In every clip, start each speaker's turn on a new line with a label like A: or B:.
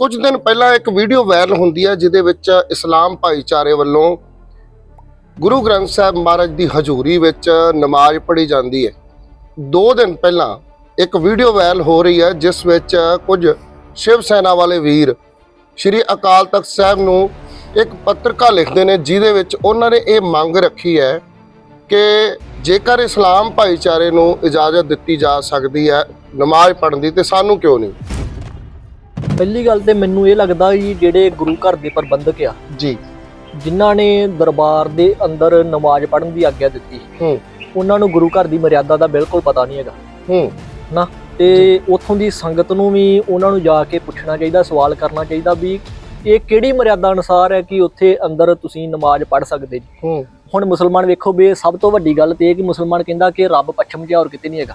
A: ਕੁਝ ਦਿਨ ਪਹਿਲਾਂ ਇੱਕ ਵੀਡੀਓ ਵਾਇਰਲ ਹੁੰਦੀ ਹੈ, ਜਿਹਦੇ ਵਿੱਚ ਇਸਲਾਮ ਭਾਈਚਾਰੇ ਵੱਲੋਂ ਗੁਰੂ ਗ੍ਰੰਥ ਸਾਹਿਬ ਮਹਾਰਾਜ ਦੀ ਹਜ਼ੂਰੀ ਵਿੱਚ ਨਮਾਜ਼ ਪੜ੍ਹੀ ਜਾਂਦੀ ਹੈ। ਦੋ ਦਿਨ ਪਹਿਲਾਂ ਇੱਕ ਵੀਡੀਓ ਵਾਇਰਲ ਹੋ ਰਹੀ ਹੈ, ਜਿਸ ਵਿੱਚ ਕੁਝ ਸ਼ਿਵ ਸੈਨਾ ਵਾਲੇ ਵੀਰ ਸ਼੍ਰੀ ਅਕਾਲ ਤਖਤ ਸਾਹਿਬ ਨੂੰ ਇੱਕ ਪੱਤਰਕਾ ਲਿਖਦੇ ਨੇ, ਜਿਹਦੇ ਵਿੱਚ ਉਹਨਾਂ ਨੇ ਇਹ ਮੰਗ ਰੱਖੀ ਹੈ ਕਿ ਜੇਕਰ ਇਸਲਾਮ ਭਾਈਚਾਰੇ ਨੂੰ ਇਜਾਜ਼ਤ ਦਿੱਤੀ ਜਾ ਸਕਦੀ ਹੈ ਨਮਾਜ਼ ਪੜ੍ਹਨ ਦੀ, ਤੇ ਸਾਨੂੰ ਕਿਉਂ ਨਹੀਂ?
B: ਪਹਿਲੀ ਗੱਲ ਤੇ ਮੈਨੂੰ ਇਹ ਲੱਗਦਾ ਜੀ ਜਿਹੜੇ ਗੁਰੂ ਘਰ ਦੇ ਪ੍ਰਬੰਧਕ ਆ
A: ਜੀ।
B: ਜਿਨ੍ਹਾਂ ਨੇ ਦਰਬਾਰ ਦੇ ਅੰਦਰ ਨਮਾਜ਼ ਪੜ੍ਹਨ ਦੀ ਆਗਿਆ ਦਿੱਤੀ
A: ਹੂੰ।
B: ਉਹਨਾਂ ਨੂੰ ਗੁਰੂ ਘਰ ਦੀ ਮਰਿਆਦਾ ਦਾ ਬਿਲਕੁਲ ਪਤਾ ਨਹੀਂ ਹੈਗਾ।
A: ਹੂੰ।
B: ਨਾ ਤੇ ਉੱਥੋਂ ਦੀ ਸੰਗਤ ਨੂੰ ਵੀ ਉਹਨਾਂ ਨੂੰ ਜਾ ਕੇ ਪੁੱਛਣਾ ਚਾਹੀਦਾ ਸਵਾਲ ਕਰਨਾ ਚਾਹੀਦਾ ਵੀ ਇਹ ਕਿਹੜੀ ਮਰਿਆਦਾ ਅਨੁਸਾਰ ਹੈ ਕਿ ਉੱਥੇ ਅੰਦਰ ਤੁਸੀਂ ਨਮਾਜ਼ ਪੜ੍ਹ ਸਕਦੇ ਜੀ?
A: ਹੂੰ।
B: ਹੁਣ ਮੁਸਲਮਾਨ ਵੇਖੋ ਵੀ ਸਭ ਤੋਂ ਵੱਡੀ ਗੱਲ ਤੇ ਇਹ ਕਿ ਮੁਸਲਮਾਨ ਕਹਿੰਦਾ ਕਿ ਰੱਬ ਪੱਛਮ 'ਚ ਹੋਰ ਕਿਤੇ ਨਹੀਂ ਹੈਗਾ।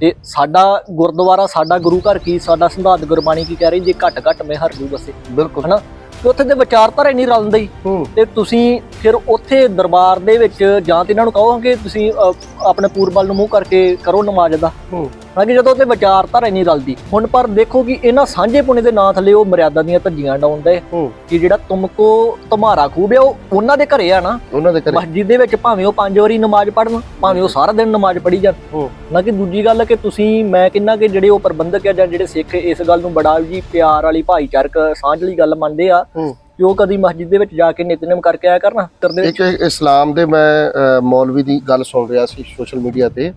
B: ਤੇ ਸਾਡਾ ਗੁਰਦੁਆਰਾ ਸਾਡਾ ਗੁਰੂ ਘਰ ਕੀ ਸਾਡਾ ਸੰਧਾਤ ਗੁਰਬਾਣੀ ਕੀ ਕਹਿ ਰਹੀ ਜੇ ਘੱਟ ਘੱਟ ਮੈਂ ਹਰ ਜੂ ਬਸੇ।
A: ਬਿਲਕੁਲ।
B: ਹਨਾ? ਤੇ ਉੱਥੇ ਦੇ ਵਿਚਾਰਧਾਰਾ ਨਹੀਂ ਰਲਦੇ। ਹੀ। ਤੇ ਤੁਸੀਂ ਫਿਰ ਉੱਥੇ ਦਰਬਾਰ ਦੇ ਵਿੱਚ ਜਾਂ ਤੇ ਇਹਨਾਂ ਨੂੰ ਕਹੋ ਕਿ ਤੁਸੀਂ ਆਪਣੇ ਪੂਰਬਲ ਨੂੰ ਮੂੰਹ ਕਰਕੇ ਕਰੋ ਨਮਾਜ਼ ਦਾ।
A: ਹੂੰ
B: ਹਾਂ ਕਿ ਜਦੋਂ ਉੱਥੇ ਵਿਚਾਰਧਾਰਾ ਨਹੀਂ ਰਲਦੀ ਹੁਣ ਪਰ ਦੇਖੋ ਕਿ ਇਹਨਾਂ ਸਾਂਝੇ ਪੁਣੇ ਦੇ ਨਾਂ ਥੱਲੇ ਉਹ ਮਰਿਆਦਾ ਦੀਆਂ ਧੱਜੀਆਂ ਡਾਉਂਦੇ ਕਿ ਜਿਹੜਾ ਤੁਮਕੋ ਤੁਮਾਰਾ ਖੂਬ ਹੈ ਉਹ ਉਹਨਾਂ ਦੇ ਘਰੇ ਆ ਨਾ।
A: ਉਹਨਾਂ ਦੇ ਘਰੇ।
B: ਮਸਜਿਦ ਦੇ ਵਿੱਚ ਭਾਵੇਂ ਉਹ ਪੰਜ ਵਾਰੀ ਨਮਾਜ਼ ਪੜ੍ਹਨ ਭਾਵੇਂ ਉਹ ਸਾਰਾ ਦਿਨ ਨਮਾਜ਼ ਪੜ੍ਹੀ ਜਾਣ। ਨਾ ਕਿ ਦੂਜੀ ਗੱਲ ਕਿ ਤੁਸੀਂ ਮੈਂ ਕਹਿੰਦਾ ਕਿ ਜਿਹੜੇ ਉਹ ਪ੍ਰਬੰਧਕ ਆ ਜਾਂ ਜਿਹੜੇ ਸਿੱਖ ਇਸ ਗੱਲ ਨੂੰ ਬੜਾ ਜੀ ਪਿਆਰ ਵਾਲੀ ਭਾਈਚਾਰਕ ਸਾਂਝ ਵਾਲੀ ਗੱਲ ਮੰਨਦੇ ਆ ਕਿ ਉਹ ਕਦੀ ਮਸਜਿਦ ਦੇ ਵਿੱਚ ਜਾ ਕੇ ਨਿਤਨੇਮ ਕਰਕੇ ਆਇਆ ਕਰਨ
A: ਇੱਕ ਇਸਲਾਮ ਦੇ ਮੈਂ ਮੌਲਵੀ ਦੀ ਗੱਲ ਸੁਣ ਰਿਹਾ ਸੀ ਸੋਸ਼ਲ ਮੀਡੀਆ ਤੇ।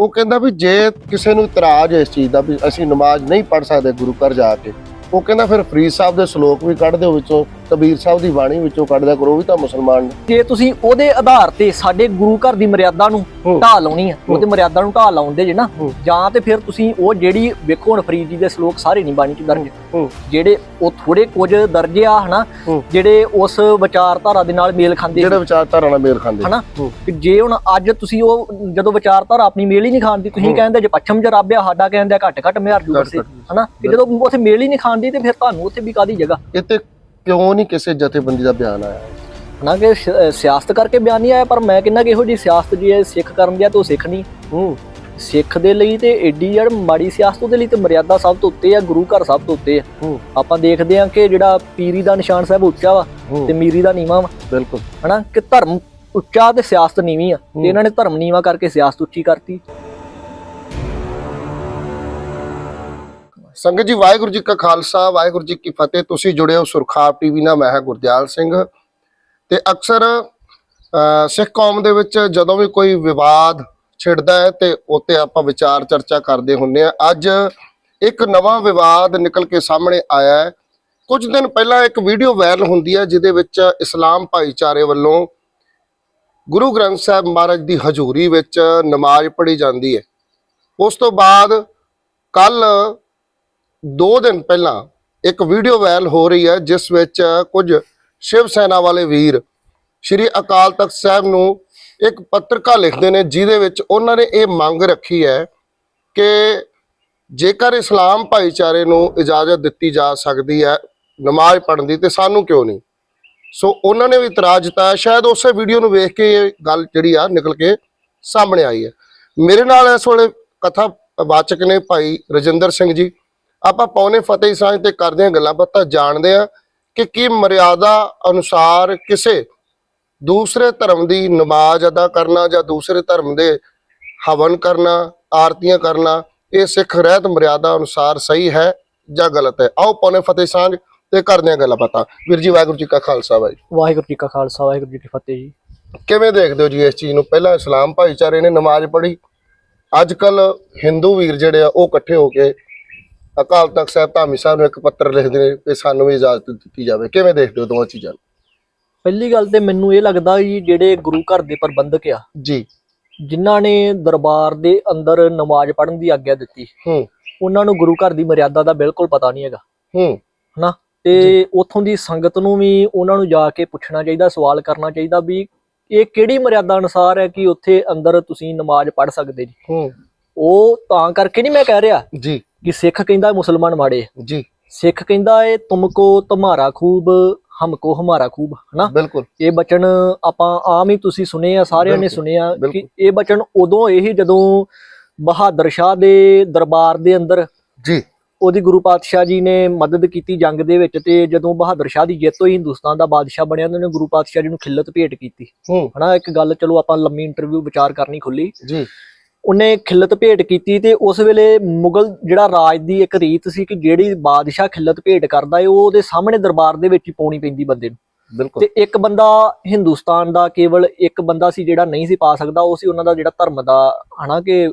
A: ਉਹ ਕਹਿੰਦਾ ਵੀ ਜੇ ਕਿਸੇ ਨੂੰ ਇਤਰਾਜ਼ ਹੈ ਇਸ ਚੀਜ਼ ਦਾ ਵੀ ਅਸੀਂ ਨਮਾਜ਼ ਨਹੀਂ ਪੜ੍ਹ ਸਕਦੇ ਗੁਰੂ ਘਰ ਜਾ ਕੇ, ਉਹ ਕਹਿੰਦਾ ਫਿਰ ਫਰੀਦ ਸਾਹਿਬ ਦੇ ਸ਼ਲੋਕ ਵੀ ਕੱਢ ਦਿਓ ਵਿੱਚੋਂ। ਕਬੀਰ ਸਾਹਿਬ ਦੀ ਬਾਣੀ ਵਿੱਚੋਂ ਕੱਢ ਦਿਆ ਕਰੋ ਵੀ ਤਾਂ ਮੁਸਲਮਾਨ ਨੇ
B: ਜੇ ਤੁਸੀਂ ਉਹਦੇ ਆਧਾਰ ਤੇ ਸਾਡੇ ਗੁਰੂ ਘਰ ਦੀ ਮਰਿਆਦਾ ਨੂੰ। ਢਾਹ ਲਾਉਣੀ ਆ ਉਹਦੇ ਮਰਿਆਦਾ ਨੂੰ ਢਾਹ ਲਾਉਂਦੇ ਜੇ ਨਾ। ਜਾਂ ਤੇ ਫਿਰ ਤੁਸੀਂ ਉਹ ਜਿਹੜੀ ਵੇਖੋ ਹੁਣ ਫਰੀਦ ਜੀ ਦੇ ਸ਼ਲੋਕ ਸਾਰੇ ਨਹੀਂ ਬਾਣੀ ਚ ਦਰਜ ਜਿਹੜੇ ਉਹ ਥੋੜੇ ਕੁਝ ਦਰਜ ਆ ਹਨਾ। ਜਿਹੜੇ ਉਸ ਵਿਚਾਰਧਾਰਾ ਦੇ ਨਾਲ ਮੇਲ ਖਾਂਦੇ
A: ਜਿਹੜੇ ਵਿਚਾਰਧਾਰਾ ਨਾਲ ਮੇਲ ਖਾਂਦੇ
B: ਹਨਾ। ਕਿ ਜੇ ਹੁਣ ਅੱਜ ਤੁਸੀਂ ਉਹ ਜਦੋਂ ਵਿਚਾਰਧਾਰਾ ਆਪਣੀ ਮੇਲ ਹੀ ਨਹੀਂ ਖਾਂਦੀ ਤੁਸੀਂ। ਕਹਿੰਦੇ ਜੇ ਪੱਛਮ ਚ ਰੱਬ ਆ ਸਾਡਾ ਕਹਿੰਦੇ ਘੱਟ ਘੱਟ ਮਿਹਰ ਜੂ
A: ਘੱਟ।
B: ਹਨਾ ਕਿ ਜਦੋਂ ਉੱਥੇ ਮੇਲ ਹੀ ਨਹੀਂ ਖਾਂਦੀ ਤੇ ਫਿਰ ਤੁਹਾਨੂੰ ਉੱਥੇ ਵੀ ਕਾਦੀ ਜਗ੍ਹਾ
A: ਤੇ ਕਿਉਂ ਨਹੀਂ ਕਿਸੇ ਜਥੇਬੰਦੀ ਦਾ ਬਿਆਨ ਆਇਆ?
B: ਹਨਾ ਕਿ ਸ- ਸਿਆਸਤ ਕਰਕੇ ਬਿਆਨ ਨਹੀਂ ਆਇਆ ਪਰ ਮੈਂ ਕਹਿੰਦਾ ਕਿ ਇਹੋ ਜੀ ਸਿਆਸਤ ਜੇ ਇਹ ਸਿੱਖ ਕਰਨ ਦੀ ਆ ਤਾਂ ਸਿੱਖ ਨਹੀਂ।
A: ਹੂੰ।
B: ਸਿੱਖ ਦੇ ਲਈ ਤੇ ਏਡੀ ਯਾਰ ਮਾੜੀ ਸਿਆਸਤ ਉਹਦੇ ਲਈ ਤੇ ਮਰਿਆਦਾ ਸਭ ਤੋਂ ਉੱਤੇ ਆ ਗੁਰੂ ਘਰ ਸਭ ਤੋਂ ਉੱਤੇ ਆ।
A: ਹੂੰ।
B: ਆਪਾਂ ਦੇਖਦੇ ਆ ਕਿ ਜਿਹੜਾ ਪੀਰੀ ਦਾ ਨਿਸ਼ਾਨ ਸਾਹਿਬ ਉੱਚਾ ਵਾ
A: ਹੂੰ।
B: ਤੇ ਮੀਰੀ ਦਾ ਨੀਵਾ ਵਾ।
A: ਬਿਲਕੁਲ।
B: ਹਨਾ ਕਿ ਧਰਮ ਉੱਚਾ ਤੇ ਸਿਆਸਤ ਨੀਵੀਂ ਆ। ਤੇ ਇਹਨਾਂ ਨੇ ਧਰਮ ਨੀਵਾ ਕਰਕੇ ਸਿਆਸਤ ਉੱਚੀ ਕਰਤੀ।
A: ਸੰਗਤ ਜੀ, ਵਾਹਿਗੁਰੂ ਜੀ ਕਾ ਖਾਲਸਾ, ਵਾਹਿਗੁਰੂ ਜੀ ਕੀ ਫਤਿਹ। ਤੁਸੀਂ ਜੁੜੇ ਹੋ ਸੁਰਖਾਬ ਟੀਵੀ ਨਾਲ, ਮੈਂ ਹਾਂ ਗੁਰਦਿਆਲ ਸਿੰਘ। ਤੇ ਅਕਸਰ ਸਿੱਖ ਕੌਮ ਦੇ ਵਿੱਚ ਜਦੋਂ ਵੀ ਕੋਈ ਵਿਵਾਦ ਛਿੜਦਾ ਹੈ, ਤੇ ਉੱਤੇ ਆਪਾਂ ਵਿਚਾਰ ਚਰਚਾ ਕਰਦੇ ਹੁੰਨੇ ਆ ਅੱਜ ਇੱਕ ਨਵਾਂ ਵਿਵਾਦ ਨਿਕਲ ਕੇ ਸਾਹਮਣੇ ਆਇਆ ਹੈ। ਕੁਝ ਦਿਨ ਪਹਿਲਾਂ ਇੱਕ ਵੀਡੀਓ ਵਾਇਰਲ ਹੁੰਦੀ ਹੈ, ਜਿਹਦੇ ਵਿੱਚ ਇਸਲਾਮ ਭਾਈਚਾਰੇ ਵੱਲੋਂ ਗੁਰੂ ਗ੍ਰੰਥ ਸਾਹਿਬ ਮਹਾਰਾਜ ਦੀ ਹਜ਼ੂਰੀ ਵਿੱਚ ਨਮਾਜ਼ ਪੜ੍ਹੀ ਜਾਂਦੀ ਹੈ। ਉਸ ਤੋਂ ਬਾਅਦ ਕੱਲ ਦੋ ਦਿਨ ਪਹਿਲਾਂ ਇੱਕ ਵੀਡੀਓ ਵਾਇਰਲ ਹੋ ਰਹੀ ਹੈ, ਜਿਸ ਵਿੱਚ ਕੁਝ ਸ਼ਿਵ ਸੈਨਾ ਵਾਲੇ ਵੀਰ ਸ਼੍ਰੀ ਅਕਾਲ ਤਖਤ ਸਾਹਿਬ ਨੂੰ ਇੱਕ ਪੱਤਰਕਾ ਲਿਖਦੇ ਨੇ, ਜਿਹਦੇ ਵਿੱਚ ਉਹਨਾਂ ਨੇ ਇਹ ਮੰਗ ਰੱਖੀ ਹੈ ਕਿ ਜੇਕਰ ਇਸਲਾਮ ਭਾਈਚਾਰੇ ਨੂੰ ਇਜਾਜ਼ਤ ਦਿੱਤੀ ਜਾ ਸਕਦੀ ਹੈ ਨਮਾਜ਼ ਪੜ੍ਹਨ ਦੀ, ਤੇ ਸਾਨੂੰ ਕਿਉਂ ਨਹੀਂ? ਸੋ ਉਹਨਾਂ ਨੇ ਵੀ ਇਤਰਾਜ਼ ਜਤਾਇਆ ਸ਼ਾਇਦ ਉਸੇ ਵੀਡੀਓ ਨੂੰ ਵੇਖ ਕੇ ਇਹ ਗੱਲ ਜਿਹੜੀ ਆ ਨਿਕਲ ਕੇ ਸਾਹਮਣੇ ਆਈ ਹੈ। ਮੇਰੇ ਨਾਲ ਇਸ ਵੇਲੇ ਕਥਾ ਵਾਚਕ ਨੇ ਭਾਈ ਰਜਿੰਦਰ ਸਿੰਘ ਜੀ। ਆਪਾਂ ਪੌਣੇ ਫਤਿਹ ਸਾਂਝ ਤੇ ਕਰਦੇ ਹਾਂ ਗੱਲਾਂ ਬਾਤਾਂ ਜਾਣਦੇ ਆ ਕਿ ਕੀ ਮਰਿਆਦਾ ਅਨੁਸਾਰ ਕਿਸੇ ਦੂਸਰੇ ਧਰਮ ਦੀ ਨਮਾਜ਼ ਅਦਾ ਕਰਨਾ ਜਾਂ ਦੂਸਰੇ ਧਰਮ ਦੇ ਹਵਨ ਕਰਨਾ ਆਰਤੀਆਂ ਕਰਨਾ ਇਹ ਸਿੱਖ ਰਹਿਤ ਮਰਿਆਦਾ ਅਨੁਸਾਰ ਸਹੀ ਹੈ ਜਾਂ ਗਲਤ ਹੈ? ਆਓ ਪੌਣੇ ਫਤਿਹ ਸਾਂਝ ਤੇ ਕਰਦੇ ਹਾਂ ਗੱਲਾਂ ਬਾਤਾਂ। ਵੀਰ ਜੀ ਵਾਹਿਗੁਰੂ ਜੀ ਕਾ ਖਾਲਸਾ ਵਾਹਿ
B: ਵਾਹਿਗੁਰੂ ਜੀ ਕਾ ਖਾਲਸਾ ਵਾਹਿਗੁਰੂ ਜੀ ਕੀ ਫਤਿਹ ਜੀ।
A: ਕਿਵੇਂ ਦੇਖਦੇ ਹੋ ਜੀ ਇਸ ਚੀਜ਼ ਨੂੰ? ਪਹਿਲਾਂ ਇਸਲਾਮ ਭਾਈਚਾਰੇ ਨੇ ਨਮਾਜ਼ ਪੜ੍ਹੀ। ਅੱਜ ਕੱਲ ਹਿੰਦੂ ਵੀਰ ਜਿਹੜੇ ਆ ਉਹ ਇਕੱਠੇ ਹੋ ਕੇ ਅਕਾਲ ਤਖਤ ਸਾਹਿਬ ਧਾਮੀ ਸਾਹਿਬ ਨੂੰ ਇੱਕ ਪੱਤਰ ਲਿਖਦੇ ਨੇ ਕਿ ਸਾਨੂੰ ਵੀ ਇਜਾਜ਼ਤ ਦਿੱਤੀ ਜਾਵੇ। ਕਿਵੇਂ ਦੇਖਦੇ ਹੋ ਦੋਵਾਂ ਚੀਜ਼ਾਂ ਨੂੰ?
B: ਪਹਿਲੀ ਗੱਲ ਤੇ ਮੈਨੂੰ ਇਹ ਲੱਗਦਾ ਜੀ ਜਿਹੜੇ ਗੁਰੂ ਘਰ ਦੇ ਪ੍ਰਬੰਧਕ ਆ
A: ਜੀ।
B: ਜਿਨ੍ਹਾਂ ਨੇ ਦਰਬਾਰ ਦੇ ਅੰਦਰ ਨਮਾਜ਼ ਪੜ੍ਹਨ ਦੀ ਆਗਿਆ ਦਿੱਤੀ
A: ਹੂੰ।
B: ਉਹਨਾਂ ਨੂੰ ਗੁਰੂ ਘਰ ਦੀ ਮਰਿਆਦਾ ਦਾ ਬਿਲਕੁਲ ਪਤਾ ਨਹੀਂ ਹੈਗਾ।
A: ਹੂੰ।
B: ਹਨਾ? ਤੇ ਉੱਥੋਂ ਦੀ ਸੰਗਤ ਨੂੰ ਵੀ ਉਹਨਾਂ ਨੂੰ ਜਾ ਕੇ ਪੁੱਛਣਾ ਚਾਹੀਦਾ ਸਵਾਲ ਕਰਨਾ ਚਾਹੀਦਾ ਵੀ ਇਹ ਕਿਹੜੀ ਮਰਿਆਦਾ ਅਨੁਸਾਰ ਹੈ ਕਿ ਉੱਥੇ ਅੰਦਰ ਤੁਸੀਂ ਨਮਾਜ਼ ਪੜ੍ਹ ਸਕਦੇ ਜੀ?
A: ਹੂੰ।
B: ਉਹ ਤਾਂ ਕਰਕੇ ਨਹੀਂ ਮੈਂ ਕਹਿ ਰਿਹਾ।
A: ਜੀ।
B: ਕਿ ਸਿੱਖ ਕਹਿੰਦਾ ਮੁਸਲਮਾਨ ਮਾੜੇ।
A: ਜੀ।
B: ਸਿੱਖ ਕਹਿੰਦਾ ਏ ਤੁਮਕੋ ਤੁਮਾਰਾ ਖੂਬ ਹਮਕੋ ਹਮਾਰਾ ਖੂਬ ਹਨਾ?
A: ਬਿਲਕੁਲ।
B: ਇਹ ਬਚਨ ਆਪਾਂ ਆਮ ਹੀ ਤੁਸੀਂ ਸੁਨੇ ਆ ਸਾਰਿਆਂ ਨੇ ਸੁਨੇ ਆ ਕਿ। ਇਹ ਬਚਨ ਉਦੋਂ ਇਹ ਜਦੋਂ ਬਹਾਦਰ ਸ਼ਾਹ ਦੇ ਦਰਬਾਰ ਦੇ ਅੰਦਰ
A: ਜੀ।
B: ਉਹਦੀ ਗੁਰੂ ਪਾਤਸ਼ਾਹ ਜੀ ਨੇ ਮਦਦ ਕੀਤੀ ਜੰਗ ਦੇ ਵਿੱਚ ਤੇ ਜਦੋਂ ਬਹਾਦਰ ਸ਼ਾਹ ਦੀ ਜਿੱਤ ਹੋਈ ਹਿੰਦੁਸਤਾਨ ਦਾ ਬਾਦਸ਼ਾਹ ਬਣਿਆ ਉਹਨਾਂ ਨੇ ਗੁਰੂ ਪਾਤਸ਼ਾਹ ਜੀ ਨੂੰ ਖਿੱਲਤ ਭੇਟ ਕੀਤੀ। ਹਨਾ ਇੱਕ ਗੱਲ ਚਲੋ ਆਪਾਂ ਲੰਮੀ ਇੰਟਰਵਿਊ ਵਿਚਾਰ ਕਰਨੀ ਖੁੱਲੀ
A: ਜੀ।
B: ਉਹਨੇ ਖਿੱਲਤ ਭੇਟ ਕੀਤੀ ਤੇ ਉਸ ਵੇਲੇ ਮੁਗਲ ਜਿਹੜਾ ਰਾਜ ਦੀ ਇੱਕ ਰੀਤ ਸੀ ਕਿ ਜਿਹੜੀ ਬਾਦਸ਼ਾਹ ਖਿੱਲਤ ਭੇਟ ਕਰਦਾ ਏ ਉਹ ਉਹਦੇ ਸਾਹਮਣੇ ਦਰਬਾਰ ਦੇ ਵਿੱਚ ਹੀ ਪਾਉਣੀ ਪੈਂਦੀ ਬੰਦੇ ਨੂੰ
A: ਬਿਲਕੁਲ
B: ਤੇ ਇੱਕ ਬੰਦਾ ਹਿੰਦੁਸਤਾਨ ਦਾ ਕੇਵਲ ਇੱਕ ਬੰਦਾ ਸੀ ਜਿਹੜਾ ਨਹੀਂ ਸੀ ਪਾ ਸਕਦਾ ਉਹ ਸੀ ਉਹਨਾਂ ਦਾ ਜਿਹੜਾ ਧਰਮ ਦਾ ਹਨਾ ਕਿ